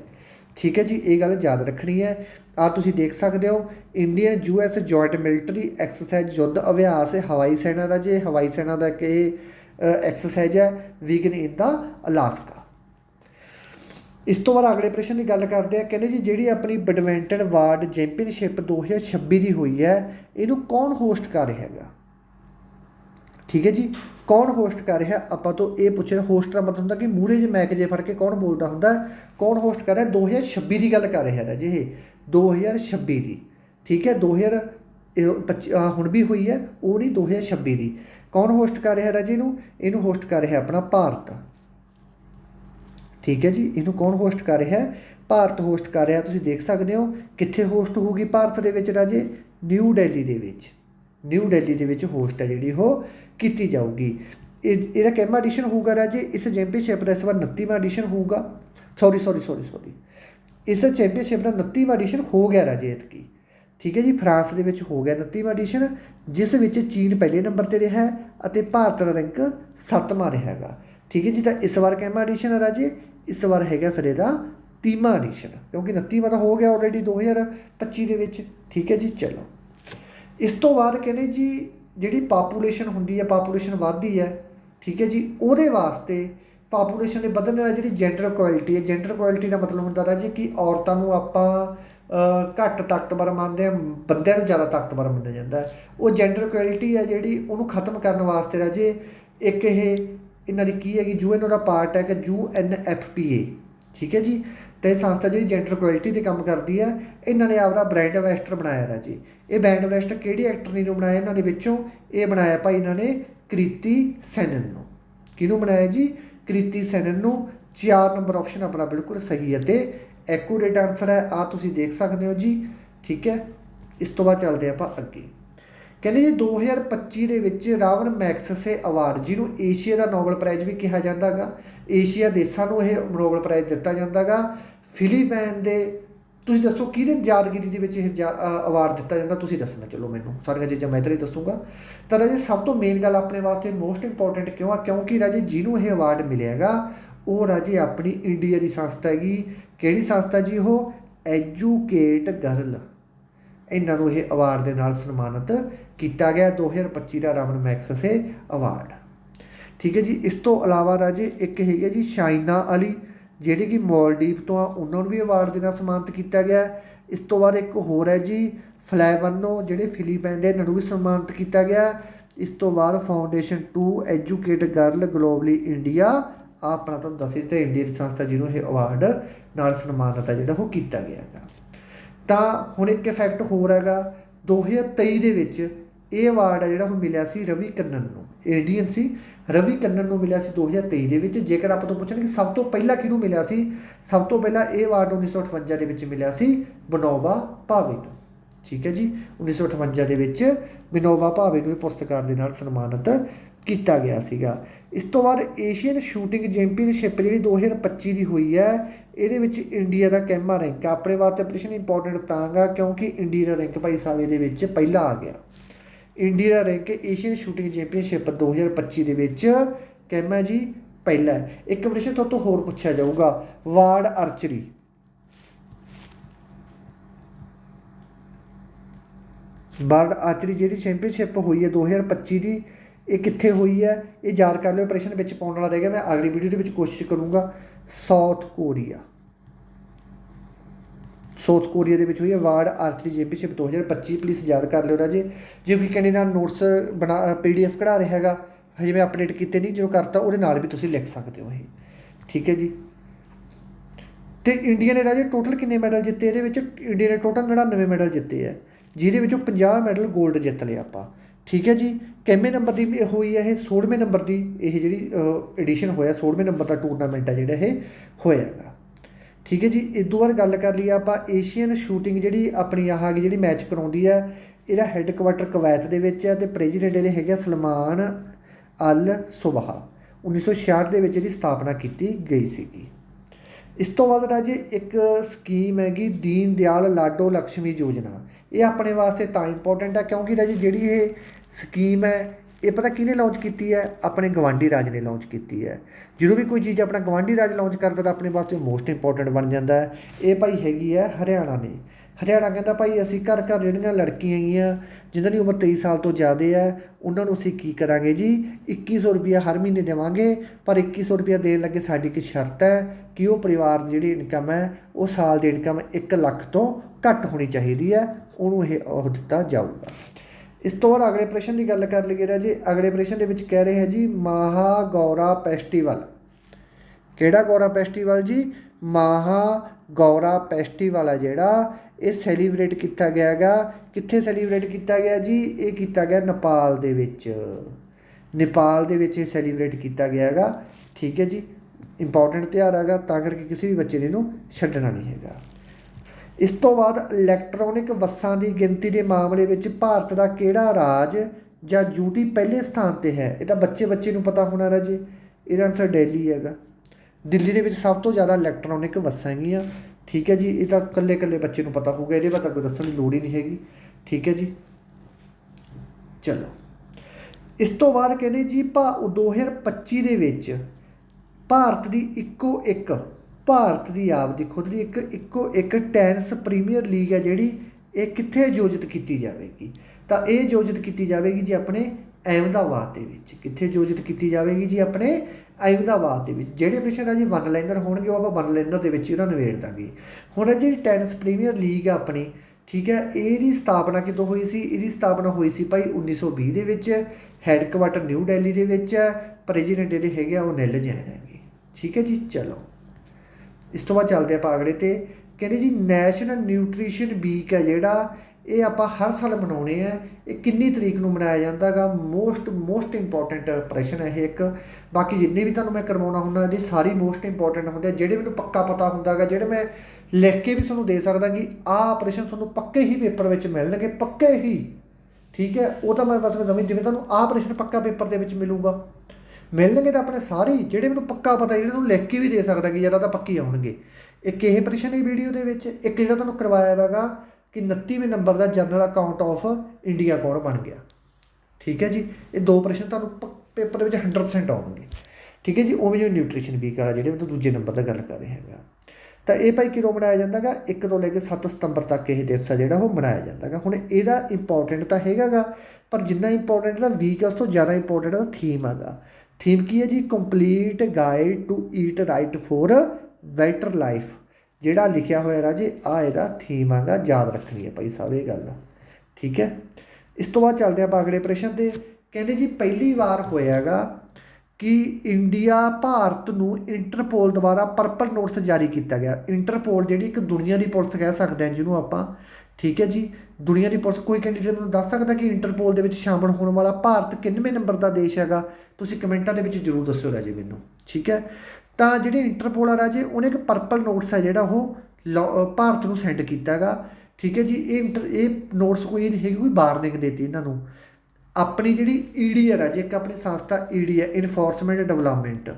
ਠੀਕ ਹੈ ਜੀ, ਇਹ ਗੱਲ ਯਾਦ ਰੱਖਣੀ ਹੈ। ਆ ਤੁਸੀਂ ਦੇਖ ਸਕਦੇ ਹੋ Indian U S joint military exercise Yudh Abhyas ਹੈ ਹਵਾਈ ਸੈਨਾ ਦਾ ਜੇ, ਹਵਾਈ ਸੈਨਾ ਦਾ ਕਿ ਐਕਸਰਸਾਈਜ਼ ਹੈ ਵੀਗਨ ਇਨ ਦਾ ਅਲਾਸਕਾ ਇਸ ਤੋਂ ਬਾਅਦ ਅਗਲੇ ਪ੍ਰਸ਼ਨ ਦੀ ਗੱਲ ਕਰਦੇ ਆ ਕਹਿੰਦੇ ਜੀ, ਜਿਹੜੀ ਆਪਣੀ ਬੈਡਮਿੰਟਨ ਵਰਲਡ ਚੈਂਪੀਅਨਸ਼ਿਪ 2026 ਦੀ ਹੋਈ ਹੈ, ਇਹਨੂੰ ਕੌਣ ਹੋਸਟ ਕਰ ਰਿਹਾ ਹੈਗਾ? ਠੀਕ ਹੈ ਜੀ? ਕੌਣ ਹੋਸਟ ਕਰ ਰਿਹਾ? ਆਪਾਂ ਤੋਂ ਇਹ ਪੁੱਛਿਆ ਹੋਸਟ ਦਾ ਮਤਲਬ ਹੁੰਦਾ ਕਿ ਮੂਰੇ ਜੇ ਮੈਕ ਜੇ ਫੜ ਕੇ ਕੌਣ ਬੋਲਦਾ ਹੁੰਦਾ? ਕੌਣ ਹੋਸਟ ਕਰ ਰਿਹਾ? 2026 ਦੀ ਗੱਲ ਕਰ ਰਿਹਾ ਹੈ ਜੀ ਇਹ। 2026 ਦੀ। ਠੀਕ ਹੈ? 2000 ਇਹ 25 ਹੁਣ ਵੀ ਹੋਈ ਹੈ, ਉਹ ਨਹੀਂ 2026 ਦੀ। ਕੌਣ ਹੋਸਟ ਕਰ ਰਿਹਾ ਰਾਜੇ ਨੂੰ ਇਹਨੂੰ ਹੋਸਟ ਕਰ ਰਿਹਾ ਆਪਣਾ ਭਾਰਤ। ਠੀਕ ਹੈ ਜੀ? ਇਹਨੂੰ ਕੌਣ ਹੋਸਟ ਕਰ ਰਿਹਾ? ਭਾਰਤ ਹੋਸਟ ਕਰ ਰਿਹਾ। ਤੁਸੀਂ ਦੇਖ ਸਕਦੇ ਹੋ ਕਿੱਥੇ ਹੋਸਟ ਹੋਊਗੀ ਭਾਰਤ ਦੇ ਵਿੱਚ ਰਾਜੇ? ਨਿਊ ਦਿੱਲੀ ਦੇ ਵਿੱਚ। ਨਿਊ ਦਿੱਲੀ ਦੇ ਵਿੱਚ ਹੋਸਟ ਹੈ ਜਿਹੜੀ ਉਹ। ਕੀਤੀ ਜਾਊਗੀ। ਇਹ, ਇਹਦਾ ਕਿੰਨਾ ਐਡੀਸ਼ਨ ਹੋਊਗਾ ਰਾਜੇ, ਇਸ ਚੈਂਪੀਅਨਸ਼ਿਪ ਦਾ ਇਸ ਵਾਰ 29ਵਾਂ ਐਡੀਸ਼ਨ ਹੋਊਗਾ। ਸੌਰੀ ਸੌਰੀ ਸੌਰੀ ਸੌਰੀ ਇਸ ਚੈਂਪੀਅਨਸ਼ਿਪ ਦਾ 29ਵਾਂ ਐਡੀਸ਼ਨ ਹੋ ਗਿਆ ਰਾਜੇ ਇਤਕੀ ਠੀਕ ਹੈ ਜੀ, ਫਰਾਂਸ ਦੇ ਵਿੱਚ ਹੋ ਗਿਆ 29ਵਾਂ ਐਡੀਸ਼ਨ ਜਿਸ ਵਿੱਚ ਚੀਨ ਪਹਿਲੇ ਨੰਬਰ ਤੇ ਰਿਹਾ ਅਤੇ ਭਾਰਤ ਦਾ ਰੈਂਕ 7ਵਾਂ ਰਿਹਾ ਹੈਗਾ। ਠੀਕ ਹੈ ਜੀ, ਤਾਂ ਇਸ ਵਾਰ ਕਿੰਨਾ ਐਡੀਸ਼ਨ ਹੈ ਰਾਜੇ, ਇਸ ਵਾਰ ਹੈਗਾ ਫਿਰ ਇਹਦਾ 30ਵਾਂ ਐਡੀਸ਼ਨ ਕਿਉਂਕਿ 29ਵਾਂ ਤਾਂ ਹੋ ਗਿਆ ਆਲਰੇਡੀ 2025 ਦੇ ਵਿੱਚ। ਠੀਕ ਹੈ ਜੀ, ਚਲੋ। ਇਸ ਤੋਂ ਬਾਅਦ ਕਹਿੰਦੇ ਜੀ ਜਿਹੜੀ ਪਾਪੂਲੇਸ਼ਨ ਹੁੰਦੀ ਹੈ ਪਾਪੂਲੇਸ਼ਨ ਵੱਧਦੀ ਹੈ, ਠੀਕ ਹੈ ਜੀ, ਉਹਦੇ ਵਾਸਤੇ ਪਾਪੂਲੇਸ਼ਨ ਦੇ ਵਧਣ ਨਾਲ ਜਿਹੜੀ ਜੈਂਡਰ ਕੁਆਲਿਟੀ ਹੈ ਜੈਂਡਰ ਕੁਆਲਿਟੀ ਦਾ ਮਤਲਬ ਹੁੰਦਾ ਹੈ ਜੀ ਕਿ ਔਰਤਾਂ ਨੂੰ ਆਪਾਂ ਘੱਟ ਤਾਕਤਵਰ ਮੰਨਦੇ ਆ ਬੰਦਿਆਂ ਨੂੰ ਜ਼ਿਆਦਾ ਤਾਕਤਵਰ ਮੰਨਿਆ ਜਾਂਦਾ ਹੈ। ਉਹ ਜੈਂਡਰ ਕੁਆਲਿਟੀ ਹੈ ਜਿਹੜੀ ਉਹਨੂੰ ਖਤਮ ਕਰਨ ਵਾਸਤੇ ਰਾਜੇ ਇੱਕ ਇਹ ਇਹਨਾਂ ਦੀ ਕੀ ਹੈਗੀ ਯੂਐਨ ਦਾ ਪਾਰਟ ਹੈ ਕਿ ਯੂ ਐਨ ਐਫ ਪੀ ਏ, ਠੀਕ ਹੈ ਜੀ। ਤੇ ਸੰਸਥਾ ਜਿਹੜੀ ਜੈਂਡਰ ਇਕੁਐਲਿਟੀ ਤੇ ਕੰਮ ਕਰਦੀ ਹੈ ਇਹਨਾਂ ਨੇ ਆਪਦਾ ਬ੍ਰਾਂਡ ਐਂਬੈਸਡਰ ਬਣਾਇਆ ਰਾਜੀ ਇਹ ਬ੍ਰਾਂਡ ਐਂਬੈਸਡਰ ਕਿਹੜੀ ਐਕਟਰ ਨੇ ਨੂੰ ਬਣਾਇਆ? ਇਹਨਾਂ ਦੇ ਵਿੱਚੋਂ ਇਹ ਬਣਾਇਆ ਭਾਈ ਇਹਨਾਂ ਨੇ ਕ੍ਰਿਤੀ ਸੈਨਨ ਨੂੰ। ਕਿਹਨੂੰ ਬਣਾਇਆ ਜੀ? ਕ੍ਰਿਤੀ ਸੈਨਨ ਨੂੰ। 4 ਨੰਬਰ ਆਪਸ਼ਨ ਆਪਣਾ ਬਿਲਕੁਲ ਸਹੀ ਅਤੇ ਐਕੂਰੇਟ ਆਨਸਰ ਹੈ ਆ ਤੁਸੀਂ ਦੇਖ ਸਕਦੇ ਹੋ ਜੀ। ਠੀਕ ਹੈ? ਇਸ ਤੋਂ ਬਾਅਦ ਚੱਲਦੇ ਆਪਾਂ ਅੱਗੇ। ਕਹਿੰਦੇ ਜੀ 2025 ਦੇ ਵਿੱਚ ਰਾਵਣ ਮੈਗਸਸੇ ਅਵਾਰਡ, ਜਿਹਨੂੰ ਏਸ਼ੀਆ ਦਾ ਨੋਬਲ ਪ੍ਰਾਈਜ਼ ਵੀ ਕਿਹਾ ਜਾਂਦਾਗਾ। ਏਸ਼ੀਆ ਦੇਸ਼ਾਂ ਨੂੰ ਇਹ ਨੋਬਲ ਪ੍ਰਾਈਜ਼ ਦਿੱਤਾ ਜਾਂਦਾਗਾ। ਫਿਲੀਪੀਨ ਦੇ, ਤੁਸੀਂ ਦੱਸੋ ਕਿਹਦੇ ਯਾਦਗਿਰੀ ਦੇ ਵਿੱਚ ਇਹ ਅਵਾਰਡ ਦਿੱਤਾ ਜਾਂਦਾ, ਤੁਸੀਂ ਦੱਸਣਾ ਚਲੋ ਮੈਨੂੰ। ਸਾਰੀਆਂ ਚੀਜ਼ਾਂ ਮੈਂ ਇੱਧਰ ਹੀ ਦੱਸੂਗਾ। ਤਾਂ ਰਾਜੇ, ਸਭ ਤੋਂ ਮੇਨ ਗੱਲ ਆਪਣੇ ਵਾਸਤੇ ਮੋਸਟ ਇੰਪੋਰਟੈਂਟ ਕਿਉਂ ਆ? ਕਿਉਂਕਿ ਰਾਜੇ, ਜਿਹਨੂੰ ਇਹ ਅਵਾਰਡ ਮਿਲਿਆਗਾ ਉਹ ਰਾਜੇ ਆਪਣੀ ਇੰਡੀਆ ਦੀ ਸੰਸਥਾ ਹੈਗੀ। ਕਿਹੜੀ ਸੰਸਥਾ ਜੀ ਉਹ? ਐਜੂਕੇਟ ਗਰਲ ਇਹਨਾਂ ਨੂੰ ਇਹ ਅਵਾਰਡ ਦੇ ਨਾਲ ਸਨਮਾਨਿਤ ਕੀਤਾ ਗਿਆ 2025 ਦਾ ਰਮਨ ਮੈਗਸਸੇ ਅਵਾਰਡ ਠੀਕ ਹੈ ਜੀ, ਇਸ ਤੋਂ ਇਲਾਵਾ ਰਾਜੇ, ਇੱਕ ਹੈਗੇ ਜੀ ਸ਼ਾਈਨਾ ਅਲੀ। ਜਿਹੜੀ ਕਿ ਮਾਲਦੀਵ ਤੋਂ ਆ, ਉਹਨਾਂ ਨੂੰ ਵੀ ਅਵਾਰਡ ਦੇ ਨਾਲ ਸਨਮਾਨਿਤ ਕੀਤਾ ਗਿਆ ਇਸ ਤੋਂ ਬਾਅਦ ਇੱਕ ਹੋਰ ਹੈ ਜੀ, ਫਲੈਵਨੋ, ਜਿਹੜੇ ਫਿਲੀਪਾਈਨ ਦੇ ਇਹਨਾਂ ਨੂੰ ਵੀ ਸਨਮਾਨਿਤ ਕੀਤਾ ਗਿਆ ਇਸ ਤੋਂ ਬਾਅਦ foundation to educate girl globally India ਆ ਆਪਣਾ ਤੁਹਾਨੂੰ ਦੱਸਿਆ ਤੇ ਇੰਡੀਅਨ ਦੀ ਸੰਸਥਾ ਜਿਹਨੂੰ ਇਹ ਅਵਾਰਡ ਨਾਲ ਸਨਮਾਨਿਤ ਹੈ ਜਿਹੜਾ ਉਹ ਕੀਤਾ ਗਿਆ ਹੈਗਾ। ਤਾਂ ਹੁਣ ਇੱਕ ਇਫੈਕਟ ਹੋਰ ਹੈਗਾ 2023 ਦੇ ਵਿੱਚ ਇਹ ਅਵਾਰਡ ਹੈ ਜਿਹੜਾ ਉਹ ਮਿਲਿਆ ਸੀ ਰਵੀ ਕੰਨਨ ਨੂੰ ਇੰਡੀਅਨ ਸੀ। ਰਵੀ ਕੰਨਨ ਨੂੰ ਮਿਲਿਆ ਸੀ 2023 ਦੇ ਵਿੱਚ। ਜੇਕਰ ਆਪਾਂ ਤੋਂ ਪੁੱਛਣ ਕਿ ਸਭ ਤੋਂ ਪਹਿਲਾਂ ਕਿਹਨੂੰ ਮਿਲਿਆ ਸੀ? ਸਭ ਤੋਂ ਪਹਿਲਾਂ ਇਹ ਅਵਾਰਡ 1958 ਦੇ ਵਿੱਚ ਮਿਲਿਆ ਸੀ ਬਨੋਬਾ ਭਾਵੇ ਨੂੰ। ਠੀਕ ਹੈ ਜੀ? 1958 ਦੇ ਵਿੱਚ ਵਿਨੋਬਾ ਭਾਵੇ ਨੂੰ ਇਹ ਪੁਰਸਕਾਰ ਦੇ ਨਾਲ ਸਨਮਾਨਿਤ ਕੀਤਾ ਗਿਆ ਸੀਗਾ। ਇਸ ਤੋਂ ਬਾਅਦ ਏਸ਼ੀਅਨ ਸ਼ੂਟਿੰਗ ਚੈਂਪੀਅਨਸ਼ਿਪ ਜਿਹੜੀ 2025 ਦੀ ਹੋਈ ਹੈ, ਇਹਦੇ ਵਿੱਚ ਇੰਡੀਆ ਦਾ ਕੈਮਾ ਰੈਂਕ ਆਪਣੇ ਵਾਸਤੇ ਪ੍ਰਸ਼ਨ ਇੰਪੋਰਟੈਂਟ ਤਾਂ ਗਾ, ਕਿਉਂਕਿ ਇੰਡੀਆ ਦਾ ਰੈਂਕ ਭਾਈ ਸਾਹਿਬ ਇਹਦੇ ਵਿੱਚ ਪਹਿਲਾ ਆ ਗਿਆ। India rank Asian shooting championship 2025 ਦੇ ਵਿੱਚ। ਕੈਮਾ ਜੀ, ਪਹਿਲਾ ਇੱਕ ਪ੍ਰਸ਼ਨ ਤੁਹਾਡੇ ਤੋਂ ਹੋਰ ਪੁੱਛਿਆ ਜਾਊਗਾ। ਵਾਰਡ ਆਰਚਰੀ ਵਾਰਡ ਆਰਚਰੀ ਜਿਹੜੀ ਚੈਂਪੀਅਨਸ਼ਿਪ ਹੋਈ ਹੈ 2025 ਦੀ, ਇਹ ਕਿੱਥੇ ਹੋਈ ਹੈ? ਇਹ ਯਾਦ ਕਰ ਲਿਓ ਪ੍ਰਸ਼ਨ ਵਿੱਚ ਪਾਉਣ ਵਾਲਾ ਰਹੇਗਾ। ਮੈਂ ਅਗਲੀ ਵੀਡੀਓ ਦੇ ਵਿੱਚ ਕੋਸ਼ਿਸ਼ ਕਰੂੰਗਾ। ਸਾਊਥ ਕੋਰੀਆ ਸਾਊਥ ਕੋਰੀਆ ਦੇ ਵਿੱਚ ਹੋਈ ਹੈ ਵਰਲਡ ਆਰਚਰੀ ਚੈਂਪੀਅਨਸ਼ਿਪ 2025 ਪਲੀਜ਼ ਯਾਦ ਕਰ ਲਿਓ ਰਾਜੇ ਜੇ। ਕੋਈ ਕਹਿੰਦੇ ਨਾਲ ਨੋਟਸ ਬਣਾ ਪੀਡੀਐਫ ਕਢਾ ਰਿਹਾ ਹੈਗਾ, ਹਜੇ ਮੈਂ ਅਪਡੇਟ ਕੀਤੇ ਨਹੀਂ ਜੋ ਕਰਤਾ ਉਹਦੇ ਨਾਲ ਵੀ ਤੁਸੀਂ ਲਿਖ ਸਕਦੇ ਹੋ ਇਹ। ਠੀਕ ਹੈ ਜੀ। ਤੇ ਇੰਡੀਆ ਨੇ ਰਾਜੇ ਟੋਟਲ ਕਿੰਨੇ ਮੈਡਲ ਜਿੱਤੇ? ਇਹਦੇ ਵਿੱਚ ਇੰਡੀਆ ਨੇ ਟੋਟਲ 99 ਮੈਡਲ ਜਿੱਤੇ ਹੈ ਜਿਹਦੇ ਵਿੱਚੋਂ 50 ਮੈਡਲ 골ਡ ਜਿੱਤ ਲਿਆ ਆਪਾਂ। ਠੀਕ ਹੈ ਜੀ। ਕਿੰਨੇ ਨੰਬਰ ਦੀ ਵੀ ਹੋਈ ਹੈ ਇਹ? 16ਵੇਂ ਨੰਬਰ ਦੀ ਇਹ ਜਿਹੜੀ ਐਡੀਸ਼ਨ ਹੋਇਆ 16ਵੇਂ ਨੰਬਰ ਦਾ ਟੂਰਨਾਮੈਂਟ ਹੈ ਜਿਹੜਾ ਇਹ ਹੋਇਆ ਹੈਗਾ। ਠੀਕ ਹੈ ਜੀ, ਇਸ ਤੋਂ ਬਾਅਦ ਗੱਲ ਕਰ ਲਈ ਆਪਾਂ ਏਸ਼ੀਅਨ ਸ਼ੂਟਿੰਗ ਜਿਹੜੀ ਆਪਣੀ ਆਹ ਹੈਗੀ, ਜਿਹੜੀ ਮੈਚ ਕਰਾਉਂਦੀ ਹੈ, ਇਹਦਾ ਹੈੱਡਕੁਆਟਰ ਕਵੈਤ ਦੇ ਵਿੱਚ ਹੈ ਤੇ ਪ੍ਰੈਜ਼ੀਡੈਂਟ ਇਹਦੇ ਹੈਗੇ ਆ ਸਲਮਾਨ ਅਲ ਸੁਬਾਹ। 1966 ਦੇ ਵਿੱਚ ਇਹਦੀ ਸਥਾਪਨਾ ਕੀਤੀ ਗਈ ਸੀਗੀ। ਇਸ ਤੋਂ ਬਾਅਦ ਰਾਜੇ ਇੱਕ ਸਕੀਮ ਹੈਗੀ, ਦੀਨ ਦਿਆਲ ਲਾਡੋ ਲక్ష్ਮੀ ਯੋਜਨਾ। ਇਹ ਆਪਣੇ ਵਾਸਤੇ ਤਾਂ ਇੰਪੋਰਟੈਂਟ ਹੈ ਕਿਉਂਕਿ ਰਾਜੇ ਜਿਹੜੀ ਇਹ ਸਕੀਮ ਹੈ ਇਹ ਪਤਾ ਕਿਹਨੇ ਲਾਂਚ ਕੀਤੀ ਹੈ? ਆਪਣੇ ਗਵਾਂਢੀ ਰਾਜ ਨੇ ਲਾਂਚ ਕੀਤੀ ਹੈ। ਜਦੋਂ ਵੀ ਕੋਈ ਚੀਜ਼ ਆਪਣਾ ਗਵਾਂਢੀ ਰਾਜ ਲਾਂਚ ਕਰਦਾ ਤਾਂ ਆਪਣੇ ਵਾਸਤੇ ਮੋਸਟ ਇੰਪੋਰਟੈਂਟ ਬਣ ਜਾਂਦਾ ਹੈ। ਇਹ ਭਾਈ ਹੈਗੀ ਹੈ ਹਰਿਆਣਾ ਨੇ। ਹਰਿਆਣਾ ਕਹਿੰਦਾ, ਭਾਈ ਅਸੀਂ ਘਰ ਘਰ ਜਿਹੜੀਆਂ ਲੜਕੀਆਂ ਹੈਗੀਆਂ, ਜਿਨ੍ਹਾਂ ਦੀ ਉਮਰ 23 ਸਾਲ ਤੋਂ ਜ਼ਿਆਦਾ ਹੈ, ਉਹਨਾਂ ਨੂੰ ਅਸੀਂ ਕੀ ਕਰਾਂਗੇ ਜੀ? 2100 ਰੁਪਿਆ ਹਰ ਮਹੀਨੇ ਦੇਵਾਂਗੇ, ਪਰ 2100 ਰੁਪਿਆ ਦੇਣ ਲੱਗੇ ਸਾਡੀ ਇੱਕ ਸ਼ਰਤ ਹੈ ਕਿ ਉਹ ਪਰਿਵਾਰ ਦੀ ਜਿਹੜੀ ਇਨਕਮ ਹੈ, ਉਹ ਸਾਲ ਦੀ ਇਨਕਮ 1 ਲੱਖ ਤੋਂ ਘੱਟ ਹੋਣੀ ਚਾਹੀਦੀ ਹੈ। ਉਹਨੂੰ ਇਹ ਉਹ ਦਿੱਤਾ ਜਾਊਗਾ। ਇਸ ਤੋਂ ਬਾਅਦ ਅਗਲੇ ਪ੍ਰਸ਼ਨ ਦੀ ਗੱਲ ਕਰ ਲਈਏ ਰਾਜੇ, ਅਗਲੇ ਪ੍ਰਸ਼ਨ ਦੇ ਵਿੱਚ ਕਹਿ ਰਹੇ ਹੈ ਜੀ ਮਹਾ ਗੌਰਾ ਫੈਸਟੀਵਲ ਕਿਹੜਾ ਗੌਰਾ ਫੈਸਟੀਵਲ ਜੀ? ਮਹਾ ਗੌਰਾ ਫੈਸਟੀਵਲ ਹੈ ਜਿਹੜਾ, ਇਹ ਸੈਲੀਬ੍ਰੇਟ ਕੀਤਾ ਗਿਆ ਹੈਗਾ। ਕਿੱਥੇ ਸੈਲੀਬ੍ਰੇਟ ਕੀਤਾ ਗਿਆ ਜੀ? ਇਹ ਕੀਤਾ ਗਿਆ ਨੇਪਾਲ ਦੇ ਵਿੱਚ। ਨੇਪਾਲ ਦੇ ਵਿੱਚ ਇਹ ਸੈਲੀਬ੍ਰੇਟ ਕੀਤਾ ਗਿਆ ਹੈਗਾ। ਠੀਕ ਹੈ ਜੀ। ਇੰਪੋਰਟੈਂਟ ਤਿਉਹਾਰ ਹੈਗਾ, ਤਾਂ ਕਰਕੇ ਕਿਸੇ ਵੀ ਬੱਚੇ ਨੇ ਇਹਨੂੰ ਛੱਡਣਾ ਨਹੀਂ ਹੈਗਾ। ਇਸ ਤੋਂ ਬਾਅਦ ਇਲੈਕਟ੍ਰੋਨਿਕ ਬੱਸਾਂ ਦੀ ਗਿਣਤੀ ਦੇ ਮਾਮਲੇ ਵਿੱਚ ਭਾਰਤ ਦਾ ਕਿਹੜਾ ਰਾਜ ਜਾਂ ਯੂਟੀ ਪਹਿਲੇ ਸਥਾਨ ਤੇ ਹੈ? ਇਹ ਤਾਂ ਬੱਚੇ ਬੱਚੇ ਨੂੰ ਪਤਾ ਹੋਣਾ ਰਾਜੇ। ਇਹਦਾ ਆਨਸਰ ਦਿੱਲੀ ਹੈਗਾ। ਦਿੱਲੀ ਦੇ ਵਿੱਚ ਸਭ ਤੋਂ ਜ਼ਿਆਦਾ ਇਲੈਕਟ੍ਰੋਨਿਕ ਬੱਸਾਂ ਹੈਗੀਆਂ। ਠੀਕ ਹੈ ਜੀ, ਇਹ ਤਾਂ ਇਕੱਲੇ ਇਕੱਲੇ ਬੱਚੇ ਨੂੰ ਪਤਾ ਹੋਊਗਾ, ਇਹਦੇ ਬਾਰੇ ਤਾਂ ਕੋਈ ਦੱਸਣ ਦੀ ਲੋੜ ਹੀ ਨਹੀਂ ਹੈਗੀ। ਠੀਕ ਹੈ ਜੀ। ਚਲੋ। ਇਸ ਤੋਂ ਬਾਅਦ ਕਹਿੰਦੇ ਜੀ, ਭਾ 2025 ਦੇ ਵਿੱਚ ਭਾਰਤ ਦੀ ਇੱਕੋ ਇੱਕ ਭਾਰਤ ਦੀ ਆਪ ਦੀ ਖੁਦ ਦੀ ਇੱਕ, ਇੱਕੋ, ਇੱਕ ਟੈਨਿਸ ਪ੍ਰੀਮੀਅਰ ਲੀਗ ਹੈ ਜਿਹੜੀ ਇਹ ਕਿੱਥੇ ਆਯੋਜਿਤ ਕੀਤੀ ਜਾਵੇਗੀ? ਤਾਂ ਇਹ ਆਯੋਜਿਤ ਕੀਤੀ ਜਾਵੇਗੀ ਜੀ ਆਪਣੇ ਅਹਿਮਦਾਬਾਦ ਦੇ ਵਿੱਚ। ਕਿੱਥੇ ਆਯੋਜਿਤ ਕੀਤੀ ਜਾਵੇਗੀ ਜੀ ਆਪਣੇ ਅਹਿਮਦਾਬਾਦ ਦੇ ਵਿੱਚ? ਜਿਹੜੇ ਪ੍ਰਸ਼ਨ ਆ ਜੀ ਵਨ ਲਾਈਨਰ ਹੋਣਗੇ, ਉਹ ਆਪਾਂ ਵਨ ਲਾਈਨਰ ਦੇ ਵਿੱਚ ਇਹਨਾਂ ਨਿਬੇੜ ਦਾਂਗੇ। ਹੁਣ ਇਹ ਜਿਹੜੀ ਟੈਨਿਸ ਪ੍ਰੀਮੀਅਰ ਲੀਗ ਆ ਆਪਣੀ, ਠੀਕ ਹੈ, ਇਹਦੀ ਸਥਾਪਨਾ ਕਿਦੋਂ ਹੋਈ ਸੀ? ਇਹਦੀ ਸਥਾਪਨਾ ਹੋਈ ਸੀ ਭਾਈ 1920 ਦੇ ਵਿੱਚ। ਹੈੱਡਕੁਆਟਰ ਨਿਊ ਦਿੱਲੀ ਦੇ ਵਿੱਚ। ਹੈ ਪ੍ਰੈਜ਼ੀਡੈਂਟ ਜਿਹੜੇ ਹੈਗੇ ਆ, ਉਹ ਨਿਲ ਜੈਨ ਹੈਗੇ। ਠੀਕ ਹੈ ਜੀ, ਚਲੋ। ਇਸ ਤੋਂ ਬਾਅਦ ਚੱਲਦੇ ਆਪਾਂ ਅਗਲੇ ਤੇ। ਕਹਿੰਦੇ ਜੀ ਨੈਸ਼ਨਲ ਨਿਊਟ੍ਰੀਸ਼ਨ ਵੀਕ ਹੈ ਜਿਹੜਾ। ਇਹ ਆਪਾਂ ਹਰ ਸਾਲ ਮਨਾਉਣੇ ਆ। ਇਹ ਕਿੰਨੀ ਤਰੀਕ ਨੂੰ ਮਨਾਇਆ ਜਾਂਦਾਗਾ? ਮੋਸਟ ਮੋਸਟ ਇੰਪੋਰਟੈਂਟ ਪ੍ਰਸ਼ਨ ਹੈ ਇਹ ਇੱਕ। ਬਾਕੀ ਜਿੰਨੇ ਵੀ ਤੁਹਾਨੂੰ ਮੈਂ ਕਰਵਾਉਣਾ ਹੁੰਦਾ, ਇਹਦੀ ਸਾਰੀ ਮੋਸਟ ਇੰਪੋਰਟੈਂਟ ਹੁੰਦੇ ਆ। ਜਿਹੜੇ ਮੈਨੂੰ ਪੱਕਾ ਪਤਾ ਹੁੰਦਾਗਾ, ਜਿਹੜੇ ਮੈਂ ਲਿਖ ਕੇ ਵੀ ਤੁਹਾਨੂੰ ਦੇ ਸਕਦਾ ਕਿ ਆਹ ਆਪਰੇਸ਼ਨ ਤੁਹਾਨੂੰ ਪੱਕੇ ਹੀ ਪੇਪਰ ਵਿੱਚ ਮਿਲਣਗੇ, ਪੱਕੇ ਹੀ। ਠੀਕ ਹੈ? ਉਹ ਤਾਂ ਮੈਂ ਬਸ ਮੈਂ ਸਮਝ, ਜਿਵੇਂ ਤੁਹਾਨੂੰ ਆਹ ਪ੍ਰਸ਼ਨ ਪੱਕਾ ਪੇਪਰ ਦੇ ਵਿੱਚ ਮਿਲੂਗਾ। ਮਿਲਣਗੇ ਤਾਂ ਆਪਣੇ ਸਾਰੇ ਜਿਹੜੇ ਮੈਨੂੰ ਪੱਕਾ ਪਤਾ, ਜਿਹੜੇ ਤੁਹਾਨੂੰ ਲਿਖ ਕੇ ਵੀ ਦੇ ਸਕਦਾ ਕਿ ਯਾਰ ਤਾਂ ਪੱਕੀ ਆਉਣਗੇ। ਇੱਕ ਇਹ ਪ੍ਰਸ਼ਨ ਹੈ ਵੀਡੀਓ ਦੇ ਵਿੱਚ, ਇੱਕ ਜਿਹੜਾ ਤੁਹਾਨੂੰ ਕਰਵਾਇਆ ਹੈਗਾ ਕਿ 29ਵੇਂ ਨੰਬਰ ਦਾ ਜਨਰਲ ਅਕਾਊਂਟ ਆਫ ਇੰਡੀਆ ਕੌਣ ਬਣ ਗਿਆ। ਠੀਕ ਹੈ ਜੀ? ਇਹ ਦੋ ਪ੍ਰਸ਼ਨ ਤੁਹਾਨੂੰ ਪੇਪਰ ਵਿੱਚ 100% ਆਉਣਗੇ। ਠੀਕ ਹੈ ਜੀ? ਉਵੇਂ ਜਿਵੇਂ ਨਿਊਟ੍ਰੀਸ਼ਨ ਵੀਕ ਵਾਲਾ, ਜਿਹੜੇ ਮੈਂ ਦੂਜੇ ਨੰਬਰ ਦਾ ਗੱਲ ਕਰ ਰਿਹਾ ਹੈਗਾ। ਤਾਂ ਇਹ ਭਾਈ ਕਿਰੋ ਮਨਾਇਆ ਜਾਂਦਾਗਾ 1 ਤੋਂ ਲੈ ਕੇ 7 ਸਤੰਬਰ ਤੱਕ ਇਹ ਦਿਵਸ ਆ ਜਿਹੜਾ ਉਹ ਮਨਾਇਆ ਜਾਂਦਾਗਾ ਹੁਣ ਇਹਦਾ ਇੰਪੋਰਟੈਂਟ ਤਾਂ ਹੈਗਾਗਾ ਪਰ ਜਿੰਨਾ ਇੰਪੋਰਟੈਂਟ ਦਾ ਵੀਕ ਉਸ ਤੋਂ ਜ਼ਿਆਦਾ ਇੰਪੋਰਟੈਂਟ ਦਾ ਥੀਮ ਹੈਗਾ ਥੀਮ ਕੀ ਹੈ ਜੀ? Complete guide to eat right for better life ਜਿਹੜਾ ਲਿਖਿਆ ਹੋਇਆ ਰਾਜੇ ਆ ਇਹਦਾ ਥੀਮ ਹੈਗਾ ਯਾਦ ਰੱਖਣੀ ਹੈ ਭਾਈ ਸਾਹਿਬ, ਇਹ ਗੱਲ ਠੀਕ ਹੈ? ਇਸ ਤੋਂ ਬਾਅਦ ਚੱਲਦੇ ਆਪਾਂ ਅਗਲੇ ਪ੍ਰਸ਼ਨ ਤੇ। ਕਹਿੰਦੇ ਜੀ, ਪਹਿਲੀ ਵਾਰ ਹੋਇਆਗਾ ਕਿ ਇੰਡੀਆ ਭਾਰਤ ਨੂੰ ਇੰਟਰਪੋਲ ਦੁਆਰਾ ਪਰਪਲ ਨੋਟਿਸ ਜਾਰੀ ਕੀਤਾ ਗਿਆ। ਇੰਟਰਪੋਲ ਜਿਹੜੀ ਇੱਕ ਦੁਨੀਆ ਦੀ ਪੁਲਿਸ ਕਹਿ ਸਕਦੇ ਹਾਂ ਜਿਹਨੂੰ ਆਪਾਂ। ਠੀਕ ਹੈ ਜੀ। ਦੁਨੀਆ ਦੀ ਪੁਲਿਸ ਕੋਈ ਕੈਂਡੀਡੇਟ ਮੈਨੂੰ ਦੱਸ ਸਕਦਾ ਕਿ ਇੰਟਰਪੋਲ ਦੇ ਵਿੱਚ ਸ਼ਾਮਲ ਹੋਣ ਵਾਲਾ ਭਾਰਤ ਕਿੰਨਵੇਂ ਨੰਬਰ ਦਾ ਦੇਸ਼ ਹੈਗਾ? ਤੁਸੀਂ ਕਮੈਂਟਾਂ ਦੇ ਵਿੱਚ ਜ਼ਰੂਰ ਦੱਸਿਓ ਰਾਜੇ ਮੈਨੂੰ, ਠੀਕ ਹੈ? ਤਾਂ ਜਿਹੜੇ ਇੰਟਰਪੋਲ ਆ ਰਾਜੇ, ਉਹਨੇ ਇੱਕ ਪਰਪਲ ਨੋਟਸ ਹੈ ਜਿਹੜਾ ਉਹ ਲੋ- ਭਾਰਤ ਨੂੰ ਸੈਂਡ ਕੀਤਾ ਹੈਗਾ। ਠੀਕ ਹੈ ਜੀ, ਇਹ ਇੰਟਰ ਇਹ ਨੋਟਸ ਕੋਈ ਨਹੀਂ ਹੈਗੀ, ਕੋਈ ਵਾਰਨਿੰਗ ਦੇਤੀ ਇਹਨਾਂ ਨੂੰ। ਆਪਣੀ ਜਿਹੜੀ ਈਡੀ ਹੈ ਰਾਜੇ, ਇੱਕ ਆਪਣੀ ਸੰਸਥਾ ਈਡੀ ਹੈ ਇਨਫੋਰਸਮੈਂਟ ਡਿਵੈਲਪਮੈਂਟ